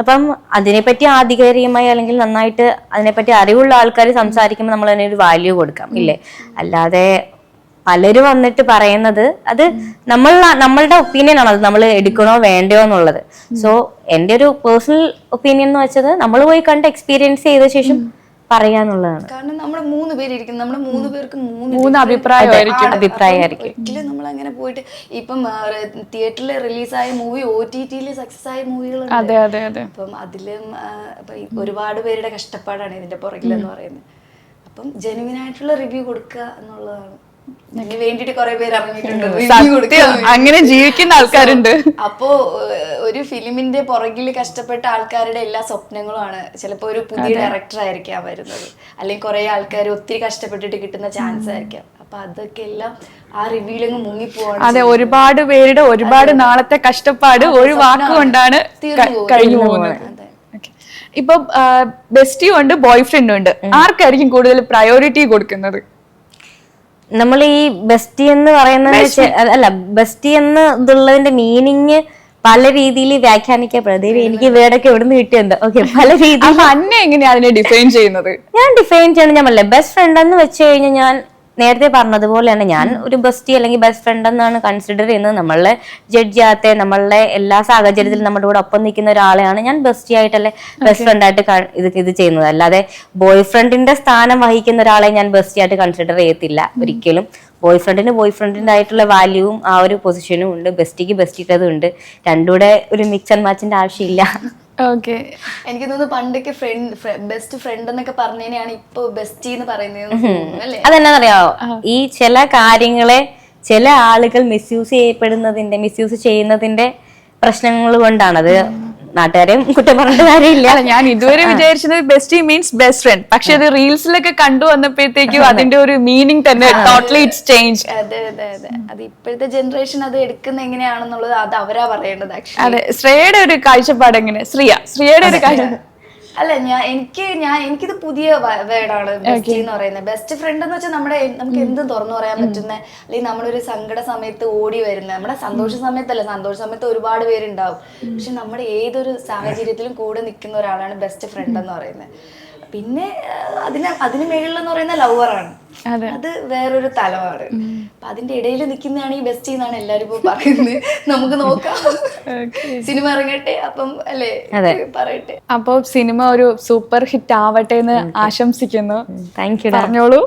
അപ്പം അതിനെപ്പറ്റി ആധികാരികമായി അല്ലെങ്കിൽ നന്നായിട്ട് അതിനെപ്പറ്റി അറിവുള്ള ആൾക്കാർ സംസാരിക്കുമ്പോൾ നമ്മൾ അതിനൊരു വാല്യൂ കൊടുക്കാം ഇല്ലേ? അല്ലാതെ പലരും വന്നിട്ട് പറയുന്നത് അത് നമ്മൾ നമ്മളുടെ ഒപ്പീനിയൻ ആണ്. അത് നമ്മൾ എടുക്കണോ വേണ്ടയോ എന്നുള്ളത്. സോ എന്റെ ഒരു പേഴ്സണൽ ഒപ്പീനിയൻ എന്ന് വെച്ചത് നമ്മൾ പോയി കണ്ട് എക്സ്പീരിയൻസ് ചെയ്ത ശേഷം പറയാന്നുള്ളതാണ് കാരണം നമ്മൾ മൂന്ന് പേര് നമ്മൾ നമ്മുടെ മൂന്ന് പേർക്ക് മൂന്ന് അഭിപ്രായമായിരിക്കും. അഭിപ്രായമായിരിക്കും. ഒരിക്കലും നമ്മൾ അങ്ങനെ പോയിട്ട് ഇപ്പം തിയേറ്ററിൽ റിലീസായ മൂവി ഒ ടി ടിയിൽ സക്സസ് ആയ മൂവികളുണ്ട്. അതെ അതെ അതെ. അപ്പം അതിലും ഒരുപാട് പേരുടെ കഷ്ടപ്പാടാണ് ഇതിന്റെ പുറകിലെന്ന് പറയുന്നത്. അപ്പം ജെനുവിൻ ആയിട്ടുള്ള റിവ്യൂ കൊടുക്കുക എന്നുള്ളതാണ്. അങ്ങനെ ജീവിക്കുന്ന ആൾക്കാരുണ്ട്. അപ്പോ ഒരു ഫിലിമിന്റെ പുറകിൽ കഷ്ടപ്പെട്ട ആൾക്കാരുടെ എല്ലാ സ്വപ്നങ്ങളുമാണ് ചിലപ്പോ ഒരു പുതിയ ഡയറക്ടർ ആയിരിക്കാം വരുന്നത്. അല്ലെങ്കിൽ കുറെ ആൾക്കാർ ഒത്തിരി കഷ്ടപ്പെട്ടിട്ട് കിട്ടുന്ന ചാൻസ് ആയിരിക്കാം. അപ്പൊ അതൊക്കെ എല്ലാം ആ റിവ്യൂലങ്ങ് മുങ്ങിപ്പോവാണ് അതെ ഒരുപാട് പേരുടെ ഒരുപാട് നാളത്തെ കഷ്ടപ്പാട് ഒരു വാക്കുകൊണ്ടാണ് കഴിഞ്ഞു പോകുന്നത്. ഇപ്പൊ ബെസ്റ്റിയും ഉണ്ട് ബോയ് ഫ്രണ്ടും ഉണ്ട് ആർക്കായിരിക്കും കൂടുതൽ പ്രയോറിറ്റി കൊടുക്കുന്നത്? നമ്മൾ ഈ ബെസ്റ്റി എന്ന് പറയുന്നത് അല്ല ബെസ്റ്റി എന്ന് ഇതുള്ളതിന്റെ മീനിങ് പല രീതിയിൽ വ്യാഖ്യാനിക്കപ്പെടും. ദൈവം എനിക്ക് വേടൊക്കെ എവിടെ നിന്ന് കിട്ടിയുണ്ട് ഓക്കെ പല രീതിയിൽ അപ്പൊ അന്നെ എങ്ങനെയാ അതിനെ ഡിഫൈൻ ചെയ്യുന്നത്? ഞാൻ ഡിഫൈൻ ചെയ്യണം. ഞാൻ ബെസ്റ്റ് ഫ്രണ്ട് എന്ന് വെച്ച് കഴിഞ്ഞാൽ ഞാൻ നേരത്തെ പറഞ്ഞതുപോലെയാണ് ഞാൻ ഒരു ബെസ്റ്റി അല്ലെങ്കിൽ ബെസ്റ്റ് ഫ്രണ്ട് എന്നാണ് കൺസിഡർ ചെയ്യുന്നത്. നമ്മളെ ജഡ്ജ് ചെയ്യാത്ത നമ്മളെ എല്ലാ സാഹചര്യത്തിലും നമ്മുടെ കൂടെ ഒപ്പം നിൽക്കുന്ന ഒരാളെയാണ് ഞാൻ ബെസ്റ്റി ആയിട്ടല്ലേ ബെസ്റ്റ് ഫ്രണ്ട് ആയിട്ട് ഇത് ഇത് ചെയ്യുന്നത്. അല്ലാതെ ബോയ് ഫ്രണ്ടിന്റെ സ്ഥാനം വഹിക്കുന്ന ഒരാളെ ഞാൻ ബെസ്റ്റി ആയിട്ട് കൺസിഡർ ചെയ്യത്തില്ല ഒരിക്കലും. ബോയ് ഫ്രണ്ടിന് ബോയ് ഫ്രണ്ടിന്റെ ആയിട്ടുള്ള വാല്യൂവും ആ ഒരു പൊസിഷനും ഉണ്ട്. ബെസ്റ്റിക്ക് ബെസ്റ്റിട്ടതും ഉണ്ട്. രണ്ടുകൂടെ ഒരു മിക്സ് ആൻഡ് മാച്ചിന്റെ ആവശ്യമില്ല. ഓക്കെ എനിക്ക് തോന്നുന്നു പണ്ടൊക്കെ ഫ്രണ്ട് ബെസ്റ്റ് ഫ്രണ്ട് എന്നൊക്കെ പറഞ്ഞതിനെയാണ് ഇപ്പൊ ബെസ്റ്റി എന്ന് പറയുന്നത്. അതെന്നാന്നറിയാവോ ഈ ചില കാര്യങ്ങളെ ചില ആളുകൾ മിസ്യൂസ് ചെയ്യപ്പെടുന്നതിന്റെ മിസ്യൂസ് ചെയ്യുന്നതിന്റെ പ്രശ്നങ്ങൾ കൊണ്ടാണത്. നാട്ടുകാരെയും കുറ്റം പറഞ്ഞിട്ട് കാര്യമില്ല. ഞാൻ ഇതുവരെ വിചാരിച്ചത് ബെസ്റ്റ് മീൻസ് ബെസ്റ്റ് ഫ്രണ്ട് പക്ഷെ അത് റീൽസിലൊക്കെ കണ്ടു വന്നപ്പോഴത്തേക്കും അതിന്റെ ഒരു മീനിങ് തന്നെ ടോട്ടലി ഇറ്റ്സ് ചേഞ്ച് അതെ അതെ അതെ. അത് ഇപ്പോഴത്തെ ജനറേഷൻ അത് എടുക്കുന്ന എങ്ങനെയാണെന്നുള്ളത് അത് അവരാ പറയേണ്ടത് അതെ ശ്രേയയുടെ ഒരു കാഴ്ചപ്പാട് എങ്ങനെ? ശ്രീയ. ശ്രീയയുടെ ഒരു കാഴ്ച അല്ല ഞാൻ എനിക്ക് ഞാൻ എനിക്കിത് പുതിയ വേർഡാണ് ബെസ്റ്റ് എന്ന് പറയുന്നത്. ബെസ്റ്റ് ഫ്രണ്ട് എന്ന് വെച്ചാൽ നമ്മുടെ നമുക്ക് എന്തും തുറന്നു പറയാൻ പറ്റുന്ന അല്ലെങ്കിൽ നമ്മളൊരു സങ്കട സമയത്ത് ഓടി വരുന്ന. നമ്മുടെ സന്തോഷ സമയത്തല്ല സന്തോഷ സമയത്ത് ഒരുപാട് പേരുണ്ടാവും. പക്ഷെ നമ്മുടെ ഏതൊരു സാഹചര്യത്തിലും കൂടെ നിൽക്കുന്ന ഒരാളാണ് ബെസ്റ്റ് ഫ്രണ്ട് എന്ന് പറയുന്നത്. പിന്നെ അതിന് അതിന് മേളിലെന്ന് പറയുന്ന ലവറാണ് അതെ. അത് വേറൊരു തലമാണ് അപ്പൊ അതിന്റെ ഇടയിൽ നിൽക്കുന്നതാണ് ഈ ബെസ്റ്റ് എന്നാണ് എല്ലാരും ഇപ്പൊ പറയുന്നത്. നമുക്ക് നോക്കാം. സിനിമ ഇറങ്ങട്ടെ അപ്പം അല്ലേ? പറയട്ടെ. അപ്പൊ സിനിമ ഒരു സൂപ്പർ ഹിറ്റ് ആവട്ടെ എന്ന് ആശംസിക്കുന്നു. താങ്ക് യു പറഞ്ഞോളൂ.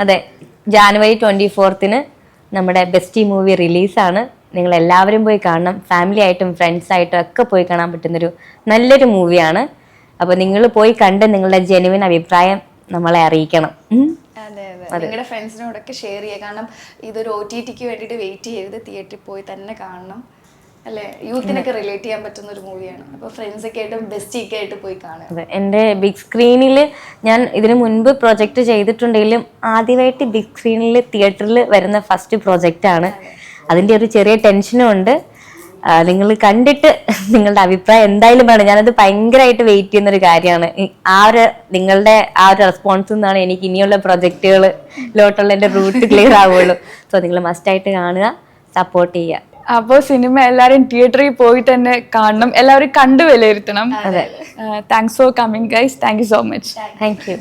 അതെ. ജാനുവരി ട്വന്റി ഫോർത്തിന് നമ്മുടെ ബെസ്റ്റി മൂവി റിലീസാണ് നിങ്ങൾ എല്ലാവരും പോയി കാണണം. ഫാമിലി ആയിട്ടും ഫ്രണ്ട്സ് ആയിട്ടും ഒക്കെ പോയി കാണാൻ പറ്റുന്നൊരു നല്ലൊരു മൂവിയാണ് അപ്പോൾ നിങ്ങൾ പോയി കണ്ട് നിങ്ങളുടെ ജെനുവിൻ അഭിപ്രായം നമ്മളെ അറിയിക്കണം. നിങ്ങളുടെ ഫ്രണ്ട്സിനോടൊക്കെ ഷെയർ ചെയ്യുക. കാരണം ഇതൊരു ഒ ടി ടിക്ക് വേണ്ടിയിട്ട് വെയിറ്റ് ചെയ്ത് തിയേറ്ററിൽ പോയി തന്നെ കാണണം. അല്ലെ? യൂത്തിനൊക്കെ റിലേറ്റ് ചെയ്യാൻ പറ്റുന്ന ഒരു മൂവിയാണ് അപ്പൊ ഫ്രണ്ട്സ് ഒക്കെ ആയിട്ടും ബെസ്റ്റ് ഒക്കെ ആയിട്ട് പോയി കാണുക. അതെ. എന്റെ ബിഗ് സ്ക്രീനിൽ ഞാൻ ഇതിനു മുൻപ് പ്രൊജക്ട് ചെയ്തിട്ടുണ്ടെങ്കിലും ആദ്യമായിട്ട് ബിഗ് സ്ക്രീനിൽ തിയേറ്ററിൽ വരുന്ന ഫസ്റ്റ് പ്രൊജക്റ്റ് ആണ്. അതിന്റെ ഒരു ചെറിയ ടെൻഷനും ഉണ്ട്. നിങ്ങൾ കണ്ടിട്ട് നിങ്ങളുടെ അഭിപ്രായം എന്തായാലും വേണം ഞാനത് ഭയങ്കരമായിട്ട് വെയിറ്റ് ചെയ്യുന്ന ഒരു കാര്യമാണ് ആ ഒരു നിങ്ങളുടെ ആ ഒരു റെസ്പോൺസ് നിന്നാണ് എനിക്ക് ഇനിയുള്ള പ്രൊജക്റ്റുകളിലോട്ടുള്ള എന്റെ റൂട്ട് ക്ലിയർ ആവുള്ളൂ. സോ നിങ്ങൾ മസ്റ്റായിട്ട് കാണുക സപ്പോർട്ട് ചെയ്യുക. അപ്പോൾ സിനിമ എല്ലാവരും തിയേറ്ററിൽ പോയി തന്നെ കാണണം. എല്ലാവരും കണ്ടു വിലയിരുത്തണം. Thanks for coming guys thank you so much thank you